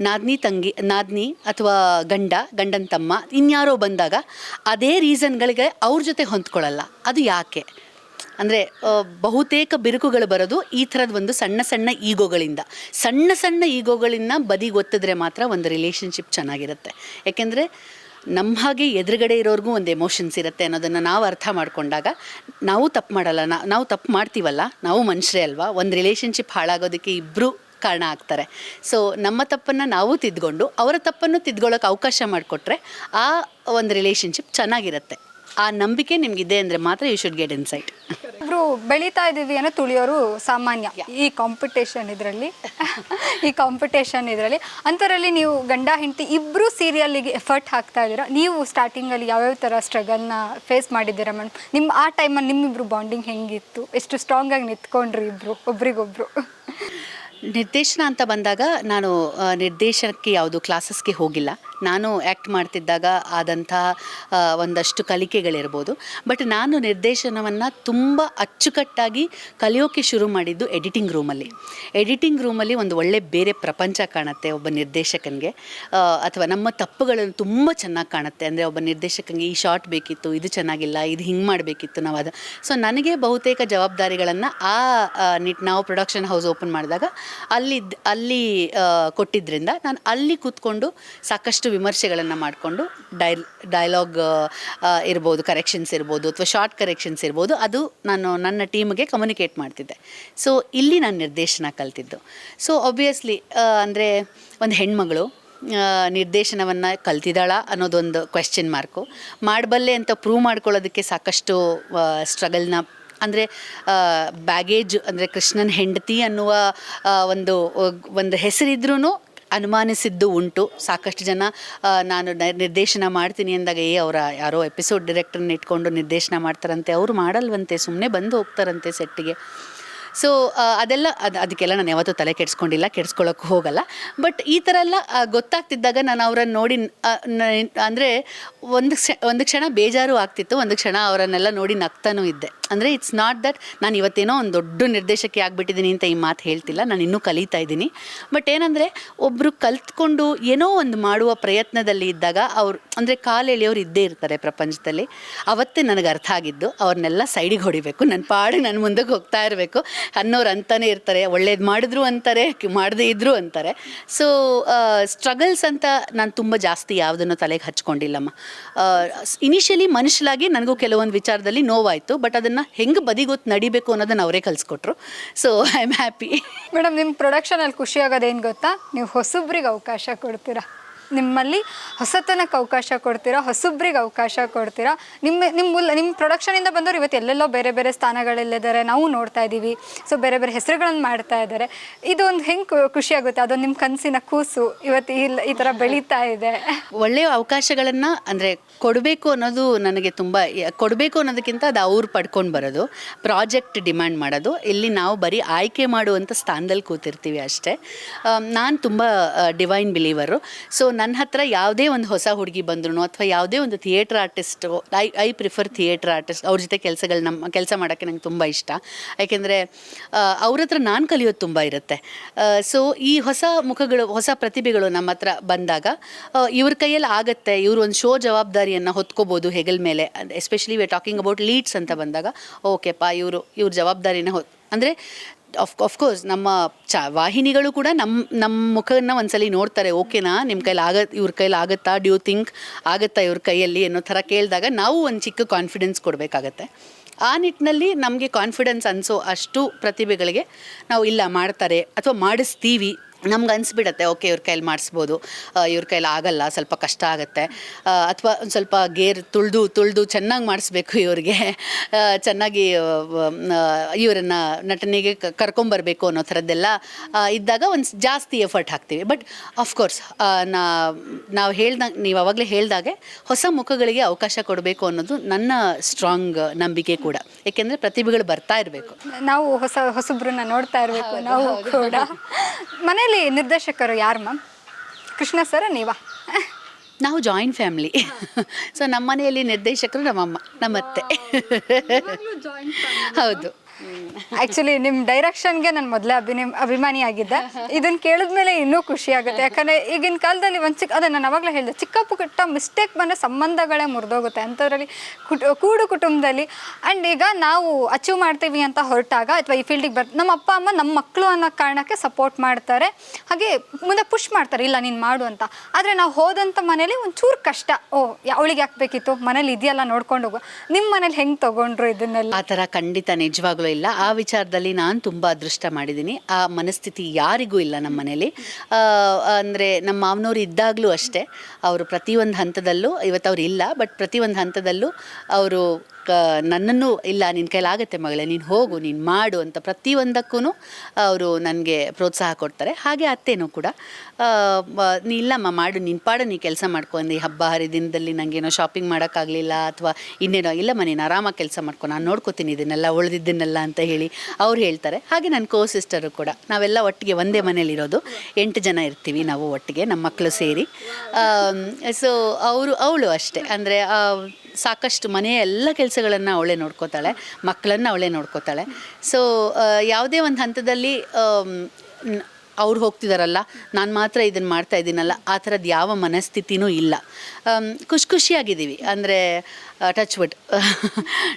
ನಾದ್ನಿ ತಂಗಿ, ನಾದ್ನಿ ಅಥವಾ ಗಂಡ, ಗಂಡನ ತಮ್ಮ ಇನ್ಯಾರೋ ಬಂದಾಗ ಅದೇ ರೀಸನ್ಗಳಿಗೆ ಅವ್ರ ಜೊತೆ ಹೊಂದ್ಕೊಳ್ಳಲ್ಲ ಅದು ಯಾಕೆ? ಅಂದರೆ ಬಹುತೇಕ ಬಿರುಕುಗಳು ಬರೋದು ಈ ಥರದ ಒಂದು ಸಣ್ಣ ಸಣ್ಣ ಈಗೋಗಳಿಂದ. ಸಣ್ಣ ಸಣ್ಣ ಈಗೋಗಳಿಂದ ಬದಿಗೊತ್ತಿದ್ರೆ ಮಾತ್ರ ಒಂದು ರಿಲೇಷನ್ಶಿಪ್ ಚೆನ್ನಾಗಿರುತ್ತೆ. ಯಾಕೆಂದರೆ ನಮ್ಮ ಹಾಗೆ ಎದುರುಗಡೆ ಇರೋರ್ಗೂ ಒಂದು ಎಮೋಷನ್ಸ್ ಇರುತ್ತೆ ಅನ್ನೋದನ್ನು ನಾವು ಅರ್ಥ ಮಾಡಿಕೊಂಡಾಗ ನಾವು ತಪ್ಪು ಮಾಡಲ್ಲ ನಾವು ತಪ್ಪು ಮಾಡ್ತೀವಲ್ಲ, ನಾವು ಮನುಷ್ಯರೇ ಅಲ್ವಾ? ಒಂದು ರಿಲೇಷನ್ಶಿಪ್ ಹಾಳಾಗೋದಕ್ಕೆ ಇಬ್ಬರು ಕಾರಣ ಆಗ್ತಾರೆ. ಸೊ ನಮ್ಮ ತಪ್ಪನ್ನು ನಾವು ತಿದ್ಕೊಂಡು, ಅವರ ತಪ್ಪನ್ನು ತಿದ್ಕೊಳ್ಳೋಕೆ ಅವಕಾಶ ಮಾಡಿಕೊಟ್ರೆ ಆ ಒಂದು ರಿಲೇಷನ್ಶಿಪ್ ಚೆನ್ನಾಗಿರುತ್ತೆ. ಆ ನಂಬಿಕೆ ನಿಮ್ಗಿದೆ ಅಂದರೆ ಮಾತ್ರ ಯು ಶುಡ್ ಗೆಟ್ ಇನ್ಸೈಟ್ ಇಬ್ರು ಬೆಳೀತಾ ಇದ್ದೀವಿ ಅನ್ನೋ ತುಳಿಯೋರು ಸಾಮಾನ್ಯ. ಈ ಕಾಂಪಿಟೇಷನ್ ಇದರಲ್ಲಿ ಈ ಕಾಂಪಿಟೇಷನ್ ಇದರಲ್ಲಿ ಅಂಥದ್ರಲ್ಲಿ ನೀವು ಗಂಡ ಹೆಂಡತಿ ಇಬ್ಬರು ಸೀರಿಯಲ್ಲಿಗೆ ಎಫರ್ಟ್ ಹಾಕ್ತಾ ಇದ್ದೀರಾ? ನೀವು ಸ್ಟಾರ್ಟಿಂಗಲ್ಲಿ ಯಾವ್ಯಾವ ಥರ ಸ್ಟ್ರಗಲ್ನ ಫೇಸ್ ಮಾಡಿದ್ದೀರಾ ಮೇಡಮ್ ನಿಮ್ಮ ಆ ಟೈಮಲ್ಲಿ ನಿಮ್ಮಿಬ್ರು ಬಾಂಡಿಂಗ್ ಹೆಂಗಿತ್ತು? ಎಷ್ಟು ಸ್ಟ್ರಾಂಗಾಗಿ ನಿಂತ್ಕೊಂಡ್ರಿ ಇಬ್ಬರು ಒಬ್ರಿಗೊಬ್ರು? ನಿರ್ದೇಶನ ಅಂತ ಬಂದಾಗ ನಾನು ನಿರ್ದೇಶನಕ್ಕೆ ಯಾವುದು ಕ್ಲಾಸಸ್ಗೆ ಹೋಗಿಲ್ಲ. ನಾನು ಆ್ಯಕ್ಟ್ ಮಾಡ್ತಿದ್ದಾಗ ಆದಂತಹ ಒಂದಷ್ಟು ಕಲಿಕೆಗಳಿರ್ಬೋದು. ಬಟ್ ನಾನು ನಿರ್ದೇಶನವನ್ನು ತುಂಬ ಅಚ್ಚುಕಟ್ಟಾಗಿ ಕಲಿಯೋಕ್ಕೆ ಶುರು ಮಾಡಿದ್ದು ಎಡಿಟಿಂಗ್ ರೂಮಲ್ಲಿ ಎಡಿಟಿಂಗ್ ರೂಮಲ್ಲಿ ಒಂದು ಒಳ್ಳೆ ಬೇರೆ ಪ್ರಪಂಚ ಕಾಣುತ್ತೆ ಒಬ್ಬ ನಿರ್ದೇಶಕನಿಗೆ. ಅಥವಾ ನಮ್ಮ ತಪ್ಪುಗಳನ್ನು ತುಂಬ ಚೆನ್ನಾಗಿ ಕಾಣುತ್ತೆ. ಅಂದರೆ ಒಬ್ಬ ನಿರ್ದೇಶಕನಿಗೆ ಈ ಶಾರ್ಟ್ ಬೇಕಿತ್ತು, ಇದು ಚೆನ್ನಾಗಿಲ್ಲ, ಇದು ಹಿಂಗೆ ಮಾಡಬೇಕಿತ್ತು ನಾವು ಅದು. ಸೊ ನನಗೆ ಬಹುತೇಕ ಜವಾಬ್ದಾರಿಗಳನ್ನು ಆ ನಿಟ್, ನಾವು ಪ್ರೊಡಕ್ಷನ್ ಹೌಸ್ ಓಪನ್ ಮಾಡಿದಾಗ ಅಲ್ಲಿ ಅಲ್ಲಿ ಕೊಟ್ಟಿದ್ದರಿಂದ ನಾನು ಅಲ್ಲಿ ಕೂತ್ಕೊಂಡು ಸಾಕಷ್ಟು ವಿಮರ್ಶೆಗಳನ್ನು ಮಾಡಿಕೊಂಡು ಡೈ ಡೈಲಾಗ್ ಇರ್ಬೋದು ಕರೆಕ್ಷನ್ಸ್ ಇರ್ಬೋದು ಅಥವಾ ಶಾರ್ಟ್ ಕರೆಕ್ಷನ್ಸ್ ಇರ್ಬೋದು, ಅದು ನಾನು ನನ್ನ ಟೀಮ್ಗೆ ಕಮ್ಯುನಿಕೇಟ್ ಮಾಡ್ತಿದ್ದೆ. ಸೊ ಇಲ್ಲಿ ನಾನು ನಿರ್ದೇಶನ ಕಲ್ತಿದ್ದು. ಸೊ ಒಬ್ವಿಯಸ್ಲಿ ಅಂದರೆ ಒಂದು ಹೆಣ್ಮಗಳು ನಿರ್ದೇಶನವನ್ನು ಕಲ್ತಿದ್ದಾಳ ಅನ್ನೋದೊಂದು ಕ್ವೆಶ್ಚನ್ ಮಾರ್ಕು ಮಾಡಬಲ್ಲೆ ಅಂತ ಪ್ರೂವ್ ಮಾಡ್ಕೊಳ್ಳೋದಕ್ಕೆ ಸಾಕಷ್ಟು ಸ್ಟ್ರಗಲ್ನ ಅಂದರೆ ಬ್ಯಾಗೇಜ್ ಅಂದರೆ ಕೃಷ್ಣನ ಹೆಂಡತಿ ಅನ್ನುವ ಒಂದು ಒಂದು ಹೆಸರಿದ್ರೂ ಅನುಮಾನಿಸಿದ್ದು ಉಂಟು. ಸಾಕಷ್ಟು ಜನ ನಾನು ನಿರ್ದೇಶನ ಮಾಡ್ತೀನಿ ಅಂದಾಗ ಏ, ಅವರ ಯಾರೋ ಎಪಿಸೋಡ್ ಡೈರೆಕ್ಟರ್ನ ಇಟ್ಕೊಂಡು ನಿರ್ದೇಶನ ಮಾಡ್ತಾರಂತೆ, ಅವರು ಮಾಡಲ್ವಂತೆ ಸುಮ್ಮನೆ ಬಂದು ಹೋಗ್ತಾರಂತೆ ಸೆಟ್ಟಿಗೆ ಸೊ ಅದೆಲ್ಲ ಅದು, ಅದಕ್ಕೆಲ್ಲ ನಾನು ಯಾವತ್ತೂ ತಲೆ ಕೆಡಿಸ್ಕೊಂಡಿಲ್ಲ ಕೆಡಿಸ್ಕೊಳ್ಳೋಕೆ ಹೋಗಲ್ಲ. ಬಟ್ ಈ ಥರ ಎಲ್ಲ ಗೊತ್ತಾಗ್ತಿದ್ದಾಗ ನಾನು ಅವರನ್ನು ನೋಡಿ ಅಂದರೆ ಒಂದು ಕ್ಷ, ಒಂದು ಕ್ಷಣ ಬೇಜಾರು ಆಗ್ತಿತ್ತು, ಒಂದು ಕ್ಷಣ ಅವರನ್ನೆಲ್ಲ ನೋಡಿ ನಗ್ತಾನೂ ಇದ್ದೆ. ಅಂದರೆ ಇಟ್ಸ್ ನಾಟ್ ದಟ್ ನಾನು ಇವತ್ತೇನೋ ಒಂದು ದೊಡ್ಡ ನಿರ್ದೇಶಕಿ ಆಗಿಬಿಟ್ಟಿದ್ದೀನಿ ಅಂತ ಈ ಮಾತು ಹೇಳ್ತಿಲ್ಲ, ನಾನು ಇನ್ನೂ ಕಲಿತಾ ಇದ್ದೀನಿ. ಬಟ್ ಏನಂದರೆ ಒಬ್ಬರು ಕಲ್ತ್ಕೊಂಡು ಏನೋ ಒಂದು ಮಾಡುವ ಪ್ರಯತ್ನದಲ್ಲಿ ಇದ್ದಾಗ ಅವ್ರು, ಅಂದರೆ ಕಾಲು ಇದ್ದೇ ಇರ್ತಾರೆ ಪ್ರಪಂಚದಲ್ಲಿ. ಅವತ್ತೇ ನನಗೆ ಅರ್ಥ ಆಗಿದ್ದು, ಅವ್ರನ್ನೆಲ್ಲ ಸೈಡಿಗೆ ಹೊಡಿಬೇಕು ನನ್ನ ಪಾಡಿಗೆ ನನ್ನ ಮುಂದಕ್ಕೆ ಹೋಗ್ತಾ ಇರಬೇಕು. ಅನ್ನೋರು ಅಂತಾನೆ ಇರ್ತಾರೆ, ಒಳ್ಳೇದು ಮಾಡಿದ್ರು ಅಂತಾರೆ, ಮಾಡದೇ ಇದ್ರು ಅಂತಾರೆ. ಸೊ ಸ್ಟ್ರಗಲ್ಸ್ ಅಂತ ನಾನು ತುಂಬ ಜಾಸ್ತಿ ಯಾವುದನ್ನು ತಲೆಗೆ ಹಚ್ಕೊಂಡಿಲ್ಲಮ್ಮ. ಇನಿಷಿಯಲಿ ಮನುಷ್ಯಲಾಗಿ ನನಗೂ ಕೆಲವೊಂದು ವಿಚಾರದಲ್ಲಿ ನೋವಾಯಿತು ಬಟ್ ಅದನ್ನು ಹೆಂಗೆ ಬದಿಗೊತ್ತು ನಡಿಬೇಕು ಅನ್ನೋದನ್ನು ಅವರೇ ಕಲಿಸ್ಕೊಟ್ರು. So I am happy madam ನಿಮ್ಮ ಪ್ರೊಡಕ್ಷನಲ್ಲಿ ಖುಷಿ ಆಗೋದೇನು ಗೊತ್ತಾ? ನೀವು ಹೊಸಬ್ರಿಗೆ ಅವಕಾಶ ಕೊಡ್ತೀರಾ. ನಿಮ್ಮಲ್ಲಿ ಹೊಸತನಕ್ಕೆ ಅವಕಾಶ ಕೊಡ್ತೀರಾ, ಹೊಸಬ್ರಿಗೆ ಅವಕಾಶ ಕೊಡ್ತೀರಾ? ನಿಮ್ಮ ನಿಮ್ಮ ನಿಮ್ಮ ಪ್ರೊಡಕ್ಷನಿಂದ ಬಂದವರು ಇವತ್ತು ಎಲ್ಲೆಲ್ಲೋ ಬೇರೆ ಬೇರೆ ಸ್ಥಾನಗಳಲ್ಲಿದ್ದಾರೆ ನಾವು ನೋಡ್ತಾ ಇದ್ದೀವಿ. ಸೊ ಬೇರೆ ಬೇರೆ ಹೆಸರುಗಳನ್ನು ಮಾಡ್ತಾ ಇದ್ದಾರೆ. ಇದೊಂದು ಹೆಂಗೆ ಖುಷಿ ಆಗುತ್ತೆ? ಅದೊಂದು ನಿಮ್ಮ ಕನಸಿನ ಕೂಸು. ಇವತ್ತು ಈ ಈ ಥರ ಬೆಳೀತಾ ಇದೆ. ಒಳ್ಳೆಯ ಅವಕಾಶಗಳನ್ನು ಅಂದರೆ ಕೊಡಬೇಕು ಅನ್ನೋದು ನನಗೆ ತುಂಬ, ಕೊಡಬೇಕು ಅನ್ನೋದಕ್ಕಿಂತ ಅದು ಅವ್ರು ಪಡ್ಕೊಂಡು ಬರೋದು. ಪ್ರಾಜೆಕ್ಟ್ ಡಿಮ್ಯಾಂಡ್ ಮಾಡೋದು. ಇಲ್ಲಿ ನಾವು ಬರೀ ಆಯ್ಕೆ ಮಾಡುವಂಥ ಸ್ಥಾನದಲ್ಲಿ ಕೂತಿರ್ತೀವಿ ಅಷ್ಟೇ. ನಾನು ತುಂಬ ಡಿವೈನ್ ಬಿಲೀವರು ಸೊ ನನ್ನ ಹತ್ರ ಯಾವುದೇ ಒಂದು ಹೊಸ ಹುಡುಗಿ ಬಂದ್ರು ಅಥವಾ ಯಾವುದೇ ಒಂದು theatre artist, I I prefer theatre artist, ಅವ್ರ ಜೊತೆ ಕೆಲಸಗಳು ನಮ್ಮ ಕೆಲಸ ಮಾಡೋಕ್ಕೆ ನಂಗೆ ತುಂಬ ಇಷ್ಟ. ಯಾಕೆಂದರೆ ಅವ್ರ ಹತ್ರ ನಾನು ಕಲಿಯೋದು ತುಂಬ ಇರುತ್ತೆ. ಸೊ ಈ ಹೊಸ ಮುಖಗಳು, ಹೊಸ ಪ್ರತಿಭೆಗಳು ನಮ್ಮ ಹತ್ರ ಬಂದಾಗ ಇವ್ರ ಕೈಯಲ್ಲಿ ಆಗುತ್ತೆ, ಇವರು ಒಂದು ಶೋ ಜವಾಬ್ದಾರಿಯನ್ನು ಹೊತ್ಕೋಬೋದು ಹೆಗಲ್ ಮೇಲೆ. Especially we talking about leads ಅಂತ ಬಂದಾಗ, ಓಕೆಪ್ಪ, ಇವರು, ಇವ್ರ ಜವಾಬ್ದಾರಿನ ಹೊತ್, ಅಂದರೆ ಆಫ್ ಆಫ್ಕೋರ್ಸ್ ನಮ್ಮ ಚ, ವಾಹಿನಿಗಳು ಕೂಡ ನಮ್ಮ ನಮ್ಮ ಮುಖವನ್ನು ಒಂದ್ಸಲಿ ನೋಡ್ತಾರೆ ಓಕೆನಾ ನಿಮ್ಮ ಕೈಲಿ ಆಗ, ಇವ್ರ ಕೈಲಿ ಆಗುತ್ತಾ? ಡ್ಯೂ ಥಿಂಕ್ ಆಗುತ್ತಾ ಇವ್ರ ಕೈಯಲ್ಲಿ? ಅನ್ನೋ ಥರ ಕೇಳಿದಾಗ ನಾವು ಒಂದು ಚಿಕ್ಕ ಕಾನ್ಫಿಡೆನ್ಸ್ ಕೊಡಬೇಕಾಗತ್ತೆ. ಆ ನಿಟ್ಟಿನಲ್ಲಿ ನಮಗೆ ಕಾನ್ಫಿಡೆನ್ಸ್ ಅನಿಸೋ ಅಷ್ಟು ಪ್ರತಿಭೆಗಳಿಗೆ ನಾವು ಇಲ್ಲ ಮಾಡ್ತಾರೆ ಅಥವಾ ಮಾಡಿಸ್ತೀವಿ ನಮ್ಗೆ ಅನಿಸ್ಬಿಡತ್ತೆ ಓಕೆ ಇವ್ರ ಕೈಲಿ ಮಾಡಿಸ್ಬೋದು ಇವ್ರ ಕೈಲಿ ಆಗಲ್ಲ ಸ್ವಲ್ಪ ಕಷ್ಟ ಆಗುತ್ತೆ ಅಥವಾ ಒಂದು ಸ್ವಲ್ಪ ಗೇರ್ ತುಳಿದು ತುಳಿದು ಚೆನ್ನಾಗಿ ಮಾಡಿಸ್ಬೇಕು ಇವ್ರಿಗೆ ಚೆನ್ನಾಗಿ ಇವರನ್ನು ನಟನೆಗೆ ಕರ್ಕೊಂಬರ್ಬೇಕು ಅನ್ನೋ ಥರದ್ದೆಲ್ಲ ಇದ್ದಾಗ ಒಂದು ಜಾಸ್ತಿ ಎಫರ್ಟ್ ಹಾಕ್ತೀವಿ. ಬಟ್ ಅಫ್ಕೋರ್ಸ್ ನಾ ನಾವು ಹೇಳ್ದಂಗೆ ನೀವು ಅವಾಗಲೇ ಹೇಳ್ದಾಗೆ ಹೊಸ ಮುಖಗಳಿಗೆ ಅವಕಾಶ ಕೊಡಬೇಕು ಅನ್ನೋದು ನನ್ನ ಸ್ಟ್ರಾಂಗ್ ನಂಬಿಕೆ ಕೂಡ. ಏಕೆಂದರೆ ಪ್ರತಿಭೆಗಳು ಬರ್ತಾ ಇರಬೇಕು. ನಾವು ಹೊಸ ಹೊಸಬ್ರನ್ನ ನೋಡ್ತಾ ಇರಬೇಕು ನಾವು ಕೂಡ. ಮನೇಲಿ ನಿರ್ದೇಶಕರು ಯಾರು ಮ್ಯಾಮ್? ಕೃಷ್ಣ ಸರ ನೀವಾ? ನಾವು ಜಾಯಿಂಟ್ ಫ್ಯಾಮಿಲಿ ಸೊ ನಮ್ಮ ಮನೆಯಲ್ಲಿ ನಿರ್ದೇಶಕರು ನಮ್ಮಮ್ಮ ನಮ್ಮತ್ತೆ. ಹೌದು. ಆಕ್ಚುಲಿ ನಿಮ್ಮ ಡೈರೆಕ್ಷನ್ಗೆ ನಾನು ಮೊದಲೇ ಅಭಿನಿ ಅಭಿಮಾನಿ ಆಗಿದ್ದೆ ಇದನ್ನ ಕೇಳಿದ್ಮೇಲೆ ಇನ್ನೂ ಖುಷಿ ಆಗುತ್ತೆ. ಯಾಕಂದ್ರೆ ಈಗಿನ ಕಾಲದಲ್ಲಿ ಒಂದು ಚಿಕ್ಕ ಅದೇ ನಾನು ಅವಾಗಲೇ ಹೇಳಿದೆ, ಚಿಕ್ಕ ಪುಟ್ಟ ಮಿಸ್ಟೇಕ್ ಬಂದರೆ ಸಂಬಂಧಗಳೇ ಮುರಿದೋಗುತ್ತೆ. ಅಂಥದ್ರಲ್ಲಿ ಕುಟ್, ಕೂಡು ಕುಟುಂಬದಲ್ಲಿ. ಆ್ಯಂಡ್ ಈಗ ನಾವು ಅಚೀವ್ ಮಾಡ್ತೀವಿ ಅಂತ ಹೊರಟಾಗ ಅಥವಾ ಈ ಫೀಲ್ಡಿಗೆ ಬರ್, ನಮ್ಮ ಅಪ್ಪ, ಅಮ್ಮ ನಮ್ಮ ಮಕ್ಕಳು ಅನ್ನೋ ಕಾರಣಕ್ಕೆ ಸಪೋರ್ಟ್ ಮಾಡ್ತಾರೆ. ಹಾಗೆ ಮುಂದೆ ಪುಷ್ ಮಾಡ್ತಾರೆ, ಇಲ್ಲ ನೀನು ಮಾಡು ಅಂತ. ಆದರೆ ನಾವು ಹೋದಂಥ ಮನೇಲಿ ಒಂಚೂರು ಕಷ್ಟ. ಓ ಅವಳಿಗೆ ಯಾಕೆ ಬೇಕಿತ್ತು? ಮನೇಲಿ ಇದೆಯಲ್ಲ ನೋಡ್ಕೊಂಡು ಹೋಗು ನಿಮ್ಮ ಮನೇಲಿ ಹೆಂಗೆ ತೊಗೊಂಡ್ರು ಇದನ್ನೆಲ್ಲ? ಆ ಥರ ಖಂಡಿತ ನಿಜವಾಗ್ಲೂ. ಇಲ್ಲ. ಆ ವಿಚಾರದಲ್ಲಿ ನಾನು ತುಂಬ ಅದೃಷ್ಟ ಮಾಡಿದ್ದೀನಿ ಆ ಮನಸ್ಥಿತಿ ಯಾರಿಗೂ ಇಲ್ಲ ನಮ್ಮ ಮನೇಲಿ. ಅಂದರೆ ನಮ್ಮ ಮಾವನವ್ರು ಇದ್ದಾಗಲೂ ಅಷ್ಟೇ. ಅವರು ಪ್ರತಿಯೊಂದು ಹಂತದಲ್ಲೂ, ಇವತ್ತು ಅವ್ರು ಇಲ್ಲ, ಬಟ್ ಪ್ರತಿಯೊಂದು ಹಂತದಲ್ಲೂ ಅವರು ನನ್ನನ್ನು, ಇಲ್ಲ ನಿನ್ನ ಕೈಲಾಗತ್ತೆ ಮಗಳೇ, ನೀನು ಹೋಗು, ನೀನು ಮಾಡು ಅಂತ ಪ್ರತಿಯೊಂದಕ್ಕೂ ಅವರು ನನಗೆ ಪ್ರೋತ್ಸಾಹ ಕೊಡ್ತಾರೆ. ಹಾಗೆ ಅತ್ತೆನೂ ಕೂಡ. ನೀ ಇಲ್ಲಮ್ಮ, ಮಾಡು, ನೀನು ಪಾಡು, ನೀ ಕೆಲಸ ಮಾಡ್ಕೊಂಡು ಈ ಹಬ್ಬ ಹರಿದಿನದಲ್ಲಿ ನನಗೇನೋ ಶಾಪಿಂಗ್ ಮಾಡೋಕ್ಕಾಗಲಿಲ್ಲ ಅಥವಾ ಇನ್ನೇನೋ, ಇಲ್ಲಮ್ಮ, ನೀನು ಆರಾಮಾಗಿ ಕೆಲಸ ಮಾಡ್ಕೊ, ನಾನು ನೋಡ್ಕೋತೀನಿ ಇದನ್ನೆಲ್ಲ, ಉಳಿದಿದ್ದನ್ನೆಲ್ಲ ಅಂತ ಹೇಳಿ ಅವ್ರು ಹೇಳ್ತಾರೆ. ಹಾಗೆ ನನ್ನ ಕೋ ಸಿಸ್ಟರು ಕೂಡ. ನಾವೆಲ್ಲ ಒಟ್ಟಿಗೆ ಒಂದೇ ಮನೇಲಿರೋದು ಎಂಟು ಜನ ಇರ್ತೀವಿ ನಾವು ಒಟ್ಟಿಗೆ ನಮ್ಮ ಮಕ್ಕಳು ಸೇರಿ. ಸೊ ಅವರು, ಅವಳು ಅಷ್ಟೇ. ಅಂದರೆ ಸಾಕಷ್ಟು ಮನೆಯ ಎಲ್ಲ ಕೆಲಸಗಳನ್ನು ಅವಳೇ ನೋಡ್ಕೋತಾಳೆ, ಮಕ್ಕಳನ್ನು ಅವಳೇ ನೋಡ್ಕೋತಾಳೆ. ಸೊ ಯಾವುದೇ ಒಂದು ಹಂತದಲ್ಲಿ ಅವ್ರು ಹೋಗ್ತಿದಾರಲ್ಲ, ನಾನು ಮಾತ್ರ ಇದನ್ನು ಮಾಡ್ತಾ ಇದ್ದೀನಲ್ಲ, ಆ ಥರದ್ದು ಯಾವ ಮನಸ್ಥಿತಿನೂ ಇಲ್ಲ. ಖುಷ್ ಖುಷಿ ಖುಷಿಯಾಗಿದ್ದೀವಿ. ಅಂದರೆ ಟಚ್ ವಿಟ್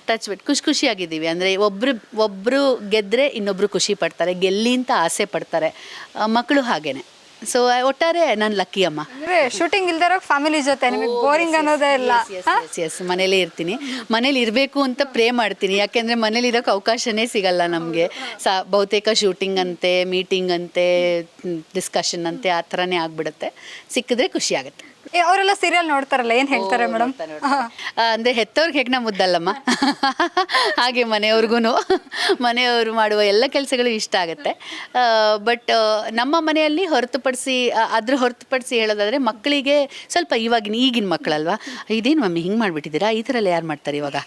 ಟಚ್ ವಿಟ್ ಖುಷಿ ಖುಷಿಯಾಗಿದ್ದೀವಿ. ಅಂದರೆ ಒಬ್ಬರು ಒಬ್ಬರು ಗೆದ್ದರೆ ಇನ್ನೊಬ್ಬರು ಖುಷಿ ಪಡ್ತಾರೆ, ಗೆಲ್ಲಿ ಅಂತ ಆಸೆ ಪಡ್ತಾರೆ. ಮಕ್ಕಳು ಹಾಗೇನೆ. ಸೊ ಒಟ್ಟಾರೆ ನಾನು ಲಕ್ಕಿ ಅಮ್ಮ. ಅಂದ್ರೆ ಶೂಟಿಂಗ್ ಇಲ್ದಿರೋ ಫ್ಯಾಮಿಲಿ ಜೊತೆ ನಿಮಗೆ ಬೋರಿಂಗ್ ಅನ್ನೋದೇ ಇಲ್ಲ. ಎಸ್ ಎಸ್ ಮನೇಲೇ ಇರ್ತೀನಿ. ಮನೇಲಿ ಇರಬೇಕು ಅಂತ ಪ್ರೇ ಮಾಡ್ತೀನಿ. ಯಾಕೆಂದ್ರೆ ಮನೇಲಿ ಇರೋಕೆ ಅವಕಾಶನೇ ಸಿಗಲ್ಲ ನಮಗೆ. ಸಾ ಬಹುತೇಕ ಶೂಟಿಂಗ್ ಅಂತೆ ಮೀಟಿಂಗ್ ಅಂತೆ ಡಿಸ್ಕಷನ್ ಅಂತೆ ಆ ಥರನೇ ಆಗ್ಬಿಡುತ್ತೆ. ಸಿಕ್ಕಿದ್ರೆ ಖುಷಿ ಆಗುತ್ತೆ. ಅವರೆಲ್ಲ ಸೀರಿಯಲ್ ನೋಡ್ತಾರಲ್ಲ ಏನ್ ಹೇಳ್ತಾರೆ ಮೇಡಮ್ ಅಂದ್ರೆ ಹೆತ್ತವ್ರಿಗೆ ಹೆಗ್ನ ಮುದ್ದಲ್ಲಮ್ಮ? ಹಾಗೆ ಮನೆಯವ್ರಿಗೂ ಮನೆಯವರು ಮಾಡುವ ಎಲ್ಲ ಕೆಲಸಗಳು ಇಷ್ಟ ಆಗುತ್ತೆ. ಬಟ್ ನಮ್ಮ ಮನೆಯಲ್ಲಿ ಹೊರತುಪಡಿಸಿ ಅದ್ರ ಹೊರತುಪಡಿಸಿ ಹೇಳೋದಾದ್ರೆ ಮಕ್ಕಳಿಗೆ ಸ್ವಲ್ಪ ಇವಾಗಿನ ಈಗಿನ ಮಕ್ಕಳಲ್ವಾ? ಇದೇನು ಮಮ್ಮಿ ಹಿಂಗೆ ಮಾಡಿಬಿಟ್ಟಿದ್ದೀರಾ? ಈ ಥರ ಯಾರು ಮಾಡ್ತಾರೆ ಇವಾಗ?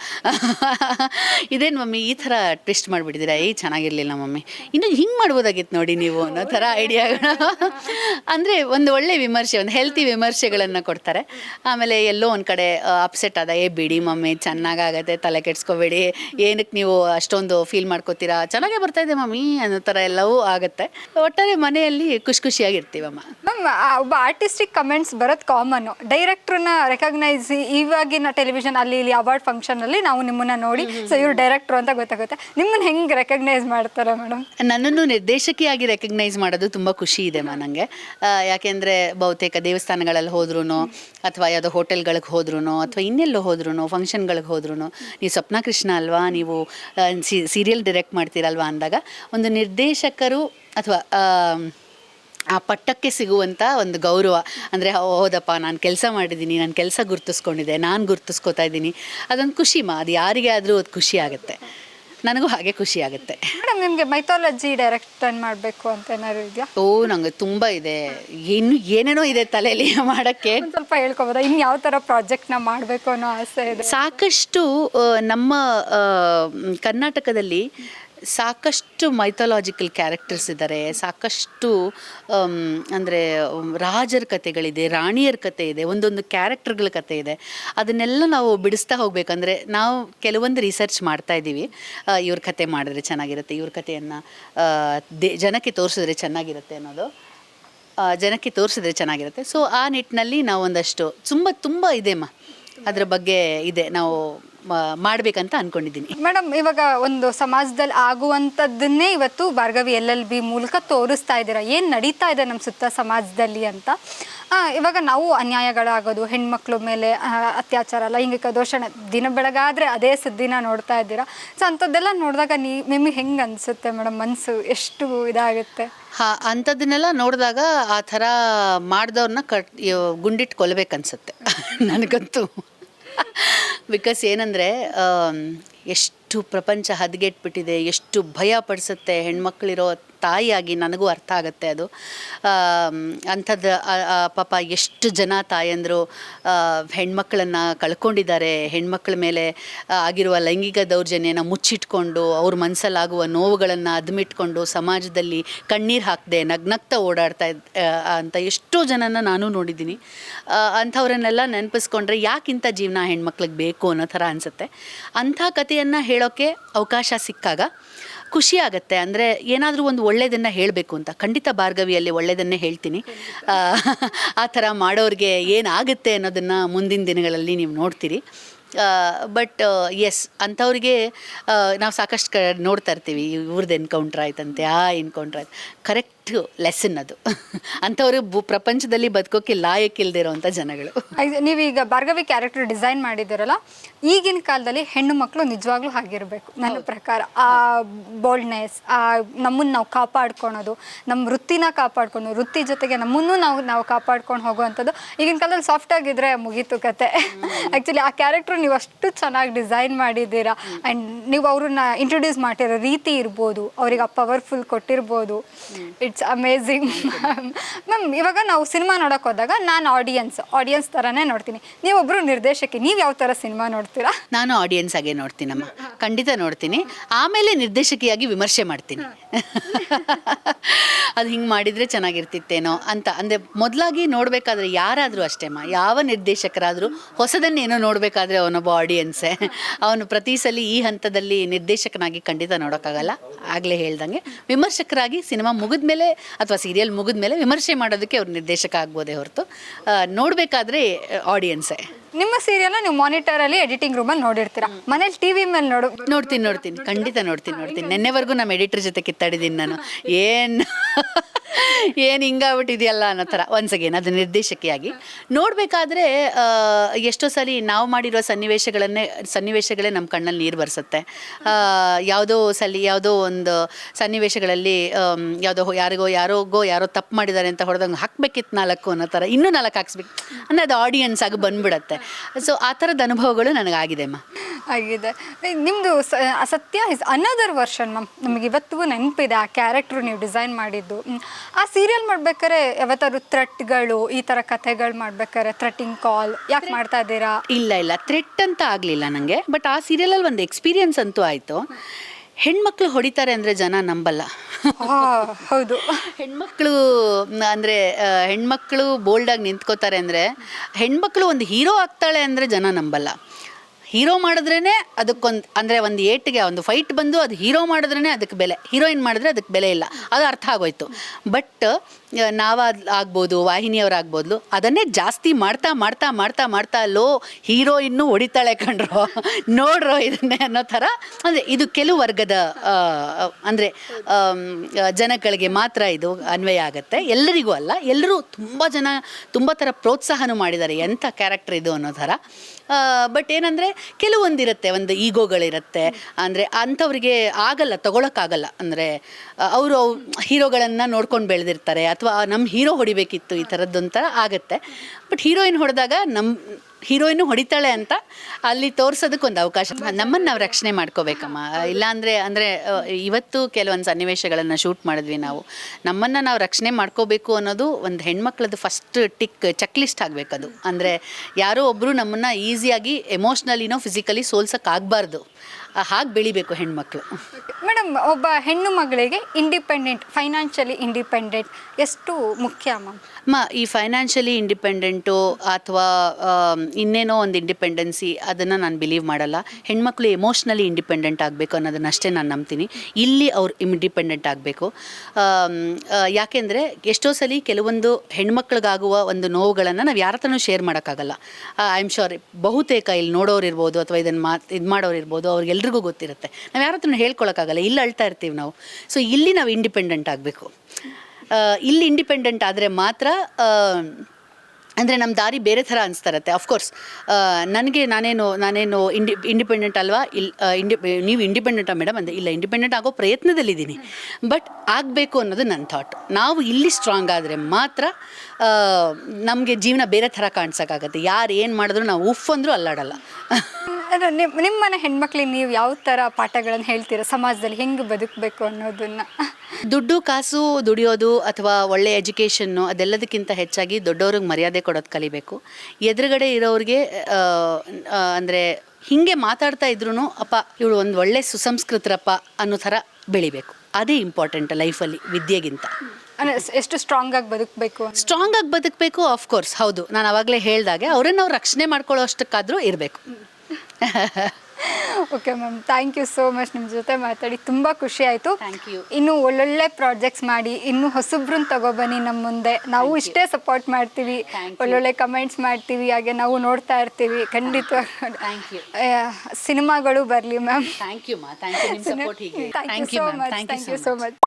ಇದೇನು ಮಮ್ಮಿ ಈ ಥರ ಟ್ವಿಸ್ಟ್ ಮಾಡಿಬಿಟ್ಟಿದ್ದೀರಾ? ಏಯ್ ಚೆನ್ನಾಗಿರಲಿಲ್ಲ ಮಮ್ಮಿ. ಇನ್ನು ಹಿಂಗೆ ಮಾಡ್ಬೋದಾಗಿತ್ತು ನೋಡಿ ನೀವು ಅನ್ನೋ ಥರ ಐಡಿಯಾಗಳು ಅಂದರೆ ಒಂದು ಒಳ್ಳೆ ವಿಮರ್ಶೆ ಒಂದು ಹೆಲ್ತಿ ವಿಮರ್ಶೆಗಳನ್ನು ಕೊಡ್ತಾರೆ. ಆಮೇಲೆ ಎಲ್ಲೋ ಒಂದು ಕಡೆ ಅಪ್ಸೆಟ್ ಅದ ಏ ಬಿಡಿ ಮಮ್ಮಿ ಚೆನ್ನಾಗಾಗತ್ತೆ ತಲೆ ಕೆಡ್ಸ್ಕೋಬೇಡಿ ಏನಕ್ಕೆ ನೀವು ಅಷ್ಟೊಂದು ಫೀಲ್ ಮಾಡ್ಕೋತೀರಾ? ಚೆನ್ನಾಗೇ ಬರ್ತಾ ಇದೆ ಮಮ್ಮಿ ಅನ್ನೋ ಥರ ಎಲ್ಲವೂ ಆಗುತ್ತೆ. ಒಟ್ಟಾರೆ ಮನೆಯಲ್ಲಿ ಖುಷಿ ಖುಷಿಯಾಗಿರ್ತೀವಮ್ಮ. ಮ್ಯಾಮ್ ಒಬ್ಬ ಆರ್ಟಿಸ್ಟಿಕ್ ಕಮೆಂಟ್ಸ್ ಬರೋದು ಕಾಮನ್ ಡೈರೆಕ್ಟ್ರನ್ನ ರೆಕಗ್ನೈಸ್ ಇವಾಗಿನ ಟೆಲಿವಿಷನ್ ಅಲ್ಲಿ ಇಲ್ಲಿ ಅವಾರ್ಡ್ ಫಂಕ್ಷನ್ ಅಲ್ಲಿ ನಾವು ನಿಮ್ಮನ್ನ ನೋಡಿ ಸೊ ಇವ್ರು ಡೈರೆಕ್ಟ್ರು ಅಂತ ಗೊತ್ತಾಗುತ್ತೆ. ನಿಮ್ಮನ್ನ ಹೆಂಗ್ ರೆಕಗ್ನೈಸ್ ಮಾಡ್ತಾರೆ ಮೇಡಮ್? ನನ್ನನ್ನು ನಿರ್ದೇಶಕಿಯಾಗಿ ರೆಕಗ್ನೈಸ್ ಮಾಡೋದು ತುಂಬಾ ಖುಷಿ ಇದೆ ಮಾ ನನಗೆ ಯಾಕೆಂದ್ರೆ ಬಹುತೇಕ ದೇವಸ್ಥಾನಗಳಲ್ಲಿ ಹೋದ್ರೂ ಅಥವಾ ಯಾವುದೋ ಹೋಟೆಲ್ಗಳಿಗೆ ಹೋದ್ರೂ ಅಥವಾ ಇನ್ನೆಲ್ಲೋ ಹೋದ್ರೂ ಫಂಕ್ಷನ್ಗಳಿಗೆ ಹೋದ್ರೂ ನೀವು ಸ್ವಪ್ನ ಕೃಷ್ಣ ಅಲ್ವಾ? ನೀವು ಸೀರಿಯಲ್ ಡೈರೆಕ್ಟ್ ಮಾಡ್ತೀರಲ್ವಾ? ಅಂದಾಗ, ಒಂದು ನಿರ್ದೇಶಕರು ಅಥವಾ, ಆ ಪಟ್ಟಕ್ಕೆ ಸಿಗುವಂಥ ಒಂದು ಗೌರವ, ಅಂದರೆ ಹೌದಪ್ಪ, ನಾನು ಕೆಲಸ ಮಾಡಿದ್ದೀನಿ ನಾನು ಕೆಲಸ ಗುರ್ತಿಸ್ಕೊಂಡಿದ್ದೆ, ನಾನು ಗುರ್ತಿಸ್ಕೋತಾ ಇದ್ದೀನಿ, ಅದೊಂದು ಖುಷಿ ಮಾ, ಅದು ಯಾರಿಗೆ ಆದರೂ ಅದು ಖುಷಿ ಆಗುತ್ತೆ. ನನಗೂ ಹಾಗೆ ಖುಷಿ ಆಗುತ್ತೆ. ಮೇಡಮ್ ನಿಮಗೆ ಮೈಥಾಲಜಿ ಡೈರೆಕ್ಟ್ ಮಾಡಬೇಕು ಅಂತ ಏನಾದ್ರು ಇದೆಯಾ? ಓ ನಂಗೆ ತುಂಬ ಇದೆ. ಇನ್ನು ಏನೇನೋ ಇದೆ ತಲೆಯಲ್ಲಿ ಮಾಡೋಕ್ಕೆ. ಒಂದು ಸ್ವಲ್ಪ ಹೇಳ್ಕೊಬೋದಾ? ಇನ್ನು ಯಾವ ಥರ ಪ್ರಾಜೆಕ್ಟ್ನ ಮಾಡಬೇಕು ಅನ್ನೋ ಆಸೆ ಇದೆ? ಸಾಕಷ್ಟು ಆ, ನಮ್ಮ ಆ, ಕರ್ನಾಟಕದಲ್ಲಿ ಸಾಕಷ್ಟು ಮೈಥಾಲಜಿಕಲ್ ಕ್ಯಾರೆಕ್ಟರ್ಸ್ ಇದ್ದಾರೆ ಸಾಕಷ್ಟು ಅಂದರೆ ರಾಜರ ಕಥೆಗಳಿದೆ, ರಾಣಿಯರ ಕತೆ ಇದೆ, ಒಂದೊಂದು ಕ್ಯಾರೆಕ್ಟರ್ಗಳ ಕತೆ ಇದೆ. ಅದನ್ನೆಲ್ಲ ನಾವು ಬಿಡಿಸ್ತಾ ಹೋಗ್ಬೇಕಂದ್ರೆ ನಾವು ಕೆಲವೊಂದು ರಿಸರ್ಚ್ ಮಾಡ್ತಾ ಇದ್ದೀವಿ. ಇವ್ರ ಕತೆ ಮಾಡಿದ್ರೆ ಚೆನ್ನಾಗಿರುತ್ತೆ, ಇವ್ರ ಕಥೆಯನ್ನು ದೇ, ಜನಕ್ಕೆ ತೋರಿಸಿದ್ರೆ ಚೆನ್ನಾಗಿರುತ್ತೆ ಅನ್ನೋದು. ಜನಕ್ಕೆ ತೋರಿಸಿದ್ರೆ ಚೆನ್ನಾಗಿರುತ್ತೆ. ಸೊ ಆ ನಿಟ್ಟಿನಲ್ಲಿ ನಾವು ಒಂದಷ್ಟು ತುಂಬ ತುಂಬ ಇದೆಮ್ಮ ಅದರ ಬಗ್ಗೆ ಇದೆ. ನಾವು ಮ- ಮಾಡ್ಬೇಕಂತ ಅನ್ಕೊಂಡಿದ್ದೀನಿ. ಮೇಡಮ್ ಇವಾಗ ಒಂದು ಸಮಾಜದಲ್ಲಿ ಆಗುವಂಥದ್ದನ್ನೇ ಇವತ್ತು ಭಾರ್ಗವಿ ಎಲ್ ಎಲ್ ಬಿ ಮೂಲಕ ತೋರಿಸ್ತಾ ಇದ್ದೀರಾ? ಏನು ನಡೀತಾ ಇದೆ ನಮ್ಮ ಸುತ್ತ ಸಮಾಜದಲ್ಲಿ ಅಂತ? ಇವಾಗ ನಾವು ಅನ್ಯಾಯಗಳಾಗೋದು ಹೆಣ್ಮಕ್ಳ ಮೇಲೆ ಅತ್ಯಾಚಾರ ಲೈಂಗಿಕ ದೋಷಣ ದಿನ ಬೆಳಗಾದ್ರೆ ಅದೇ ಸುದ್ದಿನ ನೋಡ್ತಾ ಇದ್ದೀರಾ? ಸೊ ಅಂಥದ್ದೆಲ್ಲ ನೋಡಿದಾಗ ನೀ ನಿಮಗೆ ಹೆಂಗೆ ಅನಿಸುತ್ತೆ ಮೇಡಮ್ ಮನಸ್ಸು ಎಷ್ಟು ಇದಾಗುತ್ತೆ? ಹಾ ಅಂಥದ್ದನ್ನೆಲ್ಲ ನೋಡಿದಾಗ ಆ ಥರ ಮಾಡಿದವ್ರನ್ನ ಕಟ್ ಗುಂಡಿಟ್ಕೊಳ್ಬೇಕನ್ಸುತ್ತೆ. ನನಗಂತೂ. ಬಿಕಾಸ್ ಏನಂದರೆ ಎಷ್ಟು ಪ್ರಪಂಚ ಹದಗೆಟ್ಬಿಟ್ಟಿದೆ, ಎಷ್ಟು ಭಯ ಪಡಿಸುತ್ತೆ ಹೆಣ್ಮಕ್ಳಿರೋ ತಾಯಿಯಾಗಿ ನನಗೂ ಅರ್ಥ ಆಗುತ್ತೆ ಅದು. ಅಂಥದ್ದು ಪಾಪ ಎಷ್ಟು ಜನ ತಾಯಂದರು ಹೆಣ್ಮಕ್ಳನ್ನು ಕಳ್ಕೊಂಡಿದ್ದಾರೆ, ಹೆಣ್ಮಕ್ಳ ಮೇಲೆ ಆಗಿರುವ ಲೈಂಗಿಕ ದೌರ್ಜನ್ಯನ ಮುಚ್ಚಿಟ್ಕೊಂಡು, ಅವ್ರ ಮನಸ್ಸಲ್ಲಾಗುವ ನೋವುಗಳನ್ನು ಅದ್ಮಿಟ್ಕೊಂಡು ಸಮಾಜದಲ್ಲಿ ಕಣ್ಣೀರು ಹಾಕದೆ ನಗ್ನಗ್ತಾ ಓಡಾಡ್ತಾ ಅಂತ ಎಷ್ಟೋ ಜನನ ನಾನು ನೋಡಿದ್ದೀನಿ. ಅಂಥವ್ರನ್ನೆಲ್ಲ ನೆನಪಿಸ್ಕೊಂಡ್ರೆ ಯಾಕಿಂಥ ಜೀವನ ಹೆಣ್ಮಕ್ಳಿಗೆ ಬೇಕು ಅನ್ನೋ ಥರ ಅನಿಸುತ್ತೆ. ಅಂಥ ಕಥೆಯನ್ನು ಹೇಳೋಕ್ಕೆ ಅವಕಾಶ ಸಿಕ್ಕಾಗ ಖುಷಿ ಆಗುತ್ತೆ. ಅಂದರೆ ಏನಾದರೂ ಒಂದು ಒಳ್ಳೆಯದನ್ನು ಹೇಳಬೇಕು ಅಂತ. ಖಂಡಿತ ಭಾರ್ಗವಿಯಲ್ಲಿ ಒಳ್ಳೆಯದನ್ನೇ ಹೇಳ್ತೀನಿ. ಆ ಥರ ಮಾಡೋರಿಗೆ ಏನಾಗುತ್ತೆ ಅನ್ನೋದನ್ನು ಮುಂದಿನ ದಿನಗಳಲ್ಲಿ ನೀವು ನೋಡ್ತೀರಿ. ಬಟ್ ಎಸ್ ಅಂಥವ್ರಿಗೆ ನಾವು ಸಾಕಷ್ಟು ಕ, ನೋಡ್ತಾ ಇರ್ತೀವಿ. ಇವ್ರದ್ದು ಎನ್ಕೌಂಟ್ರ್ ಆಯ್ತಂತೆ, ಆ ಎನ್ಕೌಂಟ್ರ್ ಆಯ್ತು. ಕರೆಕ್ಟ್ ಲೆಸನ್ ಅದು. ಅಂಥವ್ರು ಭೂ ಪ್ರಪಂಚದಲ್ಲಿ ಬದುಕೋಕ್ಕೆ ಲಾಯಕ್ಕಿಲ್ದಿರೋವಂಥ ಜನಗಳು. ನೀವು ನೀವೀಗ ಭಾರ್ಗವಿ ಕ್ಯಾರೆಕ್ಟರ್ ಡಿಸೈನ್ ಮಾಡಿದ್ದೀರಲ್ಲ ಈಗಿನ ಕಾಲದಲ್ಲಿ ಹೆಣ್ಣು ಮಕ್ಕಳು ನಿಜವಾಗ್ಲೂ ಹಾಗಿರಬೇಕು ನನ್ನ ಪ್ರಕಾರ. ಆ ಬೋಲ್ಡ್ನೆಸ್ ಆ ನಮ್ಮನ್ನು ನಾವು ಕಾಪಾಡ್ಕೊಳೋದು ನಮ್ಮ ವೃತ್ತಿನ ಕಾಪಾಡ್ಕೊಂಡು ವೃತ್ತಿ ಜೊತೆಗೆ ನಮ್ಮನ್ನು ನಾವು ನಾವು ಕಾಪಾಡ್ಕೊಂಡು ಹೋಗುವಂಥದ್ದು. ಈಗಿನ ಕಾಲದಲ್ಲಿ ಸಾಫ್ಟ್ ಆಗಿದ್ರೆ ಮುಗೀತು ಕತೆ. ಆ್ಯಕ್ಚುಲಿ ಆ ಕ್ಯಾರೆಕ್ಟರ್ ನೀವು ಅಷ್ಟು ಚೆನ್ನಾಗಿ ಡಿಸೈನ್ ಮಾಡಿದ್ದೀರಾ. ಆ್ಯಂಡ್ ನೀವು ಅವ್ರನ್ನ ಇಂಟ್ರೊಡ್ಯೂಸ್ ಮಾಡಿರೋ ರೀತಿ ಇರ್ಬೋದು ಅವ್ರಿಗೆ ಆ ಪವರ್ಫುಲ್ ಕೊಟ್ಟಿರ್ಬೋದು. ಇಟ್ಸ್ ಅಮೇಝಿಂಗ್ ಮ್ಯಾಮ್ ಮ್ಯಾಮ್ ಇವಾಗ ನಾವು ಸಿನಿಮಾ ನೋಡೋಕೆ ಹೋದಾಗ ನಾನು ಆಡಿಯನ್ಸ್ ಆಡಿಯನ್ಸ್ ಥರನೇ ನೋಡ್ತೀನಿ. ನೀವೊಬ್ಬರು ನಿರ್ದೇಶಕಿ ನೀವು ಯಾವ ಥರ ಸಿನಿಮಾ ನೋಡ್ತೀರಾ? ನಾನು ಆಡಿಯನ್ಸ್ ಆಗೇ ನೋಡ್ತೀನಮ್ಮ. ಖಂಡಿತ ನೋಡ್ತೀನಿ. ಆಮೇಲೆ ನಿರ್ದೇಶಕಿಯಾಗಿ ವಿಮರ್ಶೆ ಮಾಡ್ತೀನಿ. ಅದು ಹಿಂಗೆ ಮಾಡಿದರೆ ಚೆನ್ನಾಗಿರ್ತಿತ್ತೇನೋ ಅಂತ. ಅಂದರೆ ಮೊದಲಾಗಿ ನೋಡಬೇಕಾದ್ರೆ ಯಾರಾದರೂ ಅಷ್ಟೇಮ್ಮ ಯಾವ ನಿರ್ದೇಶಕರಾದರೂ ಹೊಸದನ್ನೇನೋ ನೋಡಬೇಕಾದ್ರೆ ಅವನೊಬ್ಬ ಆಡಿಯನ್ಸೇ ಅವನು ಪ್ರತಿ ಸಲ ಈ ಹಂತದಲ್ಲಿ ನಿರ್ದೇಶಕನಾಗಿ ಖಂಡಿತ ನೋಡೋಕ್ಕಾಗಲ್ಲ. ಆಗಲೇ ಹೇಳ್ದಂಗೆ. ವಿಮರ್ಶಕರಾಗಿ ಸಿನಿಮಾ ಮುಗಿದ್ಮೇಲೆ ಅಥವಾ ಸೀರಿಯಲ್ ಮುಗಿದ ಮೇಲೆ ವಿಮರ್ಶೆ ಮಾಡೋದಕ್ಕೆ ಅವ್ರು ನಿರ್ದೇಶಕ ಆಗ್ಬೋದೇ ಹೊರತು. ನೋಡಬೇಕಾದ್ರೆ ಆಡಿಯನ್ಸೇ ನಿಮ್ಮ ಸೀರಿಯಲ್ ನೀವು ಮಾನಿಟರಲ್ಲಿ ಎಡಿಟಿಂಗ್ ರೂಮಲ್ಲಿ ನೋಡಿರ್ತೀರಾ? ಮನೇಲಿ ಟಿವಿ ಮೇಲೆ ನೋಡು ನೋಡ್ತೀನಿ ನೋಡ್ತೀನಿ. ಖಂಡಿತ ನೋಡ್ತೀನಿ ನೋಡ್ತೀನಿ. ನಿನ್ನೆವರೆಗೂ ನಮ್ಮ ಎಡಿಟರ್ ಜೊತೆ ಕಿತ್ತಾಡಿದ್ದೀನಿ ನಾನು. ಏನು ಏನು ಹಿಂಗಾಗ್ಬಿಟ್ಟಿದೆಯಲ್ಲ ಅನ್ನೋ ಥರ ಒನ್ಸ್ ಅಗೇನ್ ಅದು ನಿರ್ದೇಶಕಿಯಾಗಿ ನೋಡಬೇಕಾದ್ರೆ ಎಷ್ಟೋ ಸಲ ನಾವು ಮಾಡಿರೋ ಸನ್ನಿವೇಶಗಳನ್ನೇ, ಸನ್ನಿವೇಶಗಳೇ ನಮ್ಮ ಕಣ್ಣಲ್ಲಿ ನೀರು ಬರ್ಸುತ್ತೆ. ಯಾವುದೋ ಸಲ, ಯಾವುದೋ ಒಂದು ಸನ್ನಿವೇಶಗಳಲ್ಲಿ ಯಾವುದೋ ಯಾರಿಗೋ, ಯಾರೋಗೋ ಯಾರೋ ತಪ್ಪು ಮಾಡಿದ್ದಾರೆ ಅಂತ ಹೊಡೆದಂಗೆ ಹಾಕ್ಬೇಕಿತ್ತು ನಾಲ್ಕು ಅನ್ನೋ ಥರ ಇನ್ನೂ ನಾಲ್ಕು ಹಾಕ್ಸ್ಬೇಕು. ಅಂದರೆ ಅದು ಆಡಿಯನ್ಸ್ ಆಗಿ ಬಂದ್ಬಿಡತ್ತೆ. ಸೊ ಆ ಥರದ ಅನುಭವಗಳು ನನಗಾಗಿದೆ ಅಮ್ಮ ಆಗಿದೆ. ನಿಮ್ಮದು ಸತ್ಯ ಇಸ್ ಅನದರ್ ವರ್ಷನ್ ಮ್ಯಾಮ್. ನಮಗೆ ಇವತ್ತಿಗೂ ನೆನಪಿದೆ ಆ ಕ್ಯಾರೆಕ್ಟ್ರು ನೀವು ಡಿಸೈನ್ ಮಾಡಿದ್ದು. ಆ ಸೀರಿಯಲ್ ಮಾಡ್ಬೇಕಾರೆ ಯಾವತ್ತಾದ್ರು ಥ್ರೆಟ್ಗಳು ಈ ಥರ ಕಥೆಗಳು ಮಾಡ್ಬೇಕಾರೆ ಥ್ರೆಟಿಂಗ್ ಕಾಲ್ ಯಾಕೆ ಮಾಡ್ತಾ ಇದ್ದೀರಾ? ಇಲ್ಲ ಇಲ್ಲ. ಥ್ರೆಟ್ ಅಂತ ಆಗಲಿಲ್ಲ ನನಗೆ ಬಟ್ ಆ ಸೀರಿಯಲಲ್ಲಿ ಒಂದು ಎಕ್ಸ್ಪೀರಿಯನ್ಸ್ ಅಂತೂ ಆಯಿತು. ಹೆಣ್ಮಕ್ಳು ಹೊಡಿತಾರೆ ಅಂದರೆ ಜನ ನಂಬಲ್ಲ. ಹೌದು. ಹೆಣ್ಮಕ್ಳು ಅಂದರೆ ಹೆಣ್ಮಕ್ಳು ಬೋಲ್ಡಾಗಿ ನಿಂತ್ಕೋತಾರೆ ಅಂದರೆ ಹೆಣ್ಮಕ್ಳು ಒಂದು ಹೀರೋ ಆಗ್ತಾಳೆ ಅಂದರೆ ಜನ ನಂಬಲ್ಲ. ಹೀರೋ ಮಾಡಿದ್ರೇ ಅದಕ್ಕೊಂದು, ಅಂದರೆ ಒಂದು ಏಟಿಗೆ ಒಂದು ಫೈಟ್ ಬಂದು ಅದು ಹೀರೋ ಮಾಡಿದ್ರೇ ಅದಕ್ಕೆ ಬೆಲೆ, ಹೀರೋಯಿನ್ ಮಾಡಿದ್ರೆ ಅದಕ್ಕೆ ಬೆಲೆ ಇಲ್ಲ. ಅದು ಅರ್ಥ ಆಗೋಯ್ತು. ಬಟ್ ನಾವಾದ್ ಆಗ್ಬೋದು, ವಾಹಿನಿಯವರಾಗ್ಬೋದು, ಅದನ್ನೇ ಜಾಸ್ತಿ ಮಾಡ್ತಾ ಮಾಡ್ತಾ ಮಾಡ್ತಾ ಮಾಡ್ತಾ ಲೋ ಹೀರೋಯಿನ್ನು ಹೊಡಿತಾಳೆ ಕಣ್ರೋ. ನೋಡ್ರೋ ಇದನ್ನೇ ಅನ್ನೋ ಥರ. ಅಂದರೆ ಇದು ಕೆಲವು ವರ್ಗದ ಅಂದರೆ ಜನಗಳಿಗೆ ಮಾತ್ರ ಇದು ಅನ್ವಯ ಆಗುತ್ತೆ. ಎಲ್ಲರಿಗೂ ಅಲ್ಲ, ಎಲ್ಲರೂ ತುಂಬ ಜನ, ತುಂಬ ಥರ ಪ್ರೋತ್ಸಾಹನೂ ಮಾಡಿದ್ದಾರೆ. ಎಂಥ ಕ್ಯಾರೆಕ್ಟರ್ ಇದು ಅನ್ನೋ ಥರ. ಬಟ್ ಏನಂದರೆ ಕೆಲವೊಂದಿರುತ್ತೆ, ಒಂದು ಈಗೋಗಳಿರುತ್ತೆ. ಅಂದರೆ ಅಂಥವ್ರಿಗೆ ಆಗಲ್ಲ, ತಗೊಳಕ್ಕಾಗಲ್ಲ. ಅಂದರೆ ಅವರು ಹೀರೋಗಳನ್ನು ನೋಡ್ಕೊಂಡು ಬೆಳೆದಿರ್ತಾರೆ ಅಥವಾ ನಮ್ಮ ಹೀರೋ ಹೊಡಿಬೇಕಿತ್ತು ಈ ಥರದ್ದೊಂಥರ ಆಗುತ್ತೆ. ಬಟ್ ಹೀರೋಯಿನ್ ಹೊಡೆದಾಗ ನಮ್ಮ ಹೀರೋಯಿನು ಹೊಡಿತಾಳೆ ಅಂತ ಅಲ್ಲಿ ತೋರ್ಸೋದಕ್ಕೊಂದು ಅವಕಾಶ. ನಮ್ಮನ್ನು ನಾವು ರಕ್ಷಣೆ ಮಾಡ್ಕೋಬೇಕಮ್ಮ. ಇಲ್ಲಾಂದರೆ, ಅಂದರೆ ಇವತ್ತು ಕೆಲವೊಂದು ಸನ್ನಿವೇಶಗಳನ್ನು ಶೂಟ್ ಮಾಡಿದ್ವಿ ನಾವು. ನಮ್ಮನ್ನು ನಾವು ರಕ್ಷಣೆ ಮಾಡ್ಕೋಬೇಕು ಅನ್ನೋದು ಒಂದು ಹೆಣ್ಮಕ್ಳದ್ದು ಫಸ್ಟ್ ಟಿಕ್, ಚೆಕ್ ಲಿಸ್ಟ್ ಆಗಬೇಕದು. ಅಂದರೆ ಯಾರೋ ಒಬ್ಬರು ನಮ್ಮನ್ನು ಈಸಿಯಾಗಿ ಎಮೋಷ್ನಲಿನೋ, ಫಿಸಿಕಲಿ ಸೋಲ್ಸೋಕ್ಕಾಗಬಾರ್ದು ಹಾಗೆ ಬೆಳಿಬೇಕು ಹೆಣ್ಮಕ್ಳು. ಮೇಡಮ್ ಒಬ್ಬ ಹೆಣ್ಣು ಮಗಳಿಗೆ ಇಂಡಿಪೆಂಡೆಂಟ್ ಫೈನಾನ್ಷಿಯಲಿ ಇಂಡಿಪೆಂಡೆಂಟ್ ಎಷ್ಟು ಮುಖ್ಯ ಮ್ಯಾಮ್? ಮ ಈ ಫೈನಾನ್ಷಿಯಲಿ ಇಂಡಿಪೆಂಡೆಂಟು ಅಥವಾ ಇನ್ನೇನೋ ಒಂದು ಇಂಡಿಪೆಂಡೆನ್ಸಿ ಅದನ್ನು ನಾನು ಬಿಲೀವ್ ಮಾಡಲ್ಲ. ಹೆಣ್ಮಕ್ಳು ಎಮೋಷ್ನಲಿ ಇಂಡಿಪೆಂಡೆಂಟ್ ಆಗಬೇಕು ಅನ್ನೋದನ್ನ ಅಷ್ಟೇ ನಾನು ನಂಬ್ತೀನಿ. ಇಲ್ಲಿ ಅವ್ರು ಇಂಡಿಪೆಂಡೆಂಟ್ ಆಗಬೇಕು. ಯಾಕೆಂದರೆ ಎಷ್ಟೋ ಸಲ ಕೆಲವೊಂದು ಹೆಣ್ಮಕ್ಳಿಗಾಗುವ ಒಂದು ನೋವುಗಳನ್ನು ನಾವು ಯಾರ ಹತ್ರನೂ ಶೇರ್ ಮಾಡೋಕ್ಕಾಗಲ್ಲ. ಐ ಆಮ್ ಶೋರ್ ಬಹುತೇಕ ಇಲ್ಲಿ ನೋಡೋರು ಇರ್ಬೋದು ಅಥವಾ ಇದನ್ನು ಮಾ ಇದು ಮಾಡೋರು ಇರ್ಬೋದು ಅವ್ರಿಗೆಲ್ರಿಗೂ ಗೊತ್ತಿರುತ್ತೆ. ನಾವು ಯಾರ ಹತ್ರನೂ ಹೇಳ್ಕೊಳಕ್ಕಾಗಲ್ಲ, ಇಲ್ಲಿ ಅಳ್ತಾ ಇರ್ತೀವಿ ನಾವು. ಸೊ ಇಲ್ಲಿ ನಾವು ಇಂಡಿಪೆಂಡೆಂಟ್ ಆಗಬೇಕು. ಇಲ್ಲಿ ಇಂಡಿಪೆಂಡೆಂಟ್ ಆದರೆ ಮಾತ್ರ ಅಂದರೆ ನಮ್ಮ ದಾರಿ ಬೇರೆ ಥರ ಅನಿಸ್ತಾರತ್ತೆ. ಅಫ್ಕೋರ್ಸ್ ನನಗೆ ನಾನೇನು ನಾನೇನು ಇಂಡಿ ಇಂಡಿಪೆಂಡೆಂಟ್ ಅಲ್ವಾ? ಇಲ್ಲಿ ಇಂಡಿ, ನೀವು ಇಂಡಿಪೆಂಡೆಂಟಾ ಮೇಡಮ್ ಅಂದರೆ ಇಲ್ಲ ಇಂಡಿಪೆಂಡೆಂಟ್ ಆಗೋ ಪ್ರಯತ್ನದಲ್ಲಿದ್ದೀನಿ. ಬಟ್ ಆಗಬೇಕು ಅನ್ನೋದು ನನ್ನ ಥಾಟ್ ನಾವು ಇಲ್ಲಿ ಸ್ಟ್ರಾಂಗ್ ಆದರೆ ಮಾತ್ರ ನಮಗೆ ಜೀವನ ಬೇರೆ ಥರ ಕಾಣ್ಸೋಕ್ಕಾಗತ್ತೆ. ಯಾರು ಏನು ಮಾಡಿದ್ರು ನಾವು ಉಫ್ ಅಂದರೂ ಅಲ್ಲಾಡಲ್ಲ. ಅದು ನಿಮ್ಮ ಮನೆ ಹೆಣ್ಮಕ್ಳಿಗೆ ನೀವು ಯಾವ ಥರ ಪಾಠಗಳನ್ನು ಹೇಳ್ತೀರಾ? ಸಮಾಜದಲ್ಲಿ ಹೆಂಗೆ ಬದುಕಬೇಕು ಅನ್ನೋದನ್ನ. ದುಡ್ಡು ಕಾಸು ದುಡಿಯೋದು ಅಥವಾ ಒಳ್ಳೆ ಎಜುಕೇಷನ್ನು ಅದೆಲ್ಲದಕ್ಕಿಂತ ಹೆಚ್ಚಾಗಿ ದೊಡ್ಡವ್ರಿಗೆ ಮರ್ಯಾದೆ ಕೊಡೋದು ಕಲಿಬೇಕು. ಎದುರುಗಡೆ ಇರೋರಿಗೆ ಅಂದರೆ ಹೀಗೆ ಮಾತಾಡ್ತಾ ಇದ್ರೂ ಅಪ್ಪ ಇವಳು ಒಂದು ಒಳ್ಳೆ ಸುಸಂಸ್ಕೃತರಪ್ಪ ಅನ್ನೋ ಥರ ಬೆಳಿಬೇಕು. ಅದೇ ಇಂಪಾರ್ಟೆಂಟ್ ಲೈಫಲ್ಲಿ ವಿದ್ಯೆಗಿಂತ. ಅಂದ್ರೆ ಎಷ್ಟು ಸ್ಟ್ರಾಂಗ್ ಆಗಿ ಬದುಕಬೇಕು ಸ್ಟ್ರಾಂಗ್ ಆಗಿ ಬದುಕಬೇಕು ಆಫ್ಕೋರ್ಸ್ ಹೌದು. ನಾನು ಅವಾಗಲೇ ಹೇಳಿದಾಗೆ ಅವರನ್ನು ಅವ್ರು ರಕ್ಷಣೆ ಮಾಡ್ಕೊಳ್ಳೋ ಅಷ್ಟಕ್ಕಾದರೂ ಇರಬೇಕು. Okay ma'am thank you so much ನಿಮ್ಮ ಜೊತೆ ಮಾತಾಡಿ ತುಂಬ ಖುಷಿ ಆಯಿತು. ಥ್ಯಾಂಕ್ ಯು ಇನ್ನು ಒಳ್ಳೊಳ್ಳೆ ಪ್ರಾಜೆಕ್ಟ್ಸ್ ಮಾಡಿ ಇನ್ನು ಹೊಸಬ್ರನ್ನ ತಗೊಬನ್ನಿ ನಮ್ಮ ಮುಂದೆ. ನಾವು ಇಷ್ಟೇ ಸಪೋರ್ಟ್ ಮಾಡ್ತೀವಿ. ಒಳ್ಳೊಳ್ಳೆ ಕಮೆಂಟ್ಸ್ ಮಾಡ್ತೀವಿ. ಹಾಗೆ ನಾವು ನೋಡ್ತಾ ಇರ್ತೀವಿ. ಖಂಡಿತ. ಥ್ಯಾಂಕ್ ಯು ಸಿನಿಮಾಗಳು ಬರಲಿ ಮ್ಯಾಮ್ ಥ್ಯಾಂಕ್ ಯು ಮಾ ಥ್ಯಾಂಕ್ ಯು ನಿಮ್ಮ ಸಪೋರ್ಟ್ ಹೀಗೆ. Thank you so much thank you so much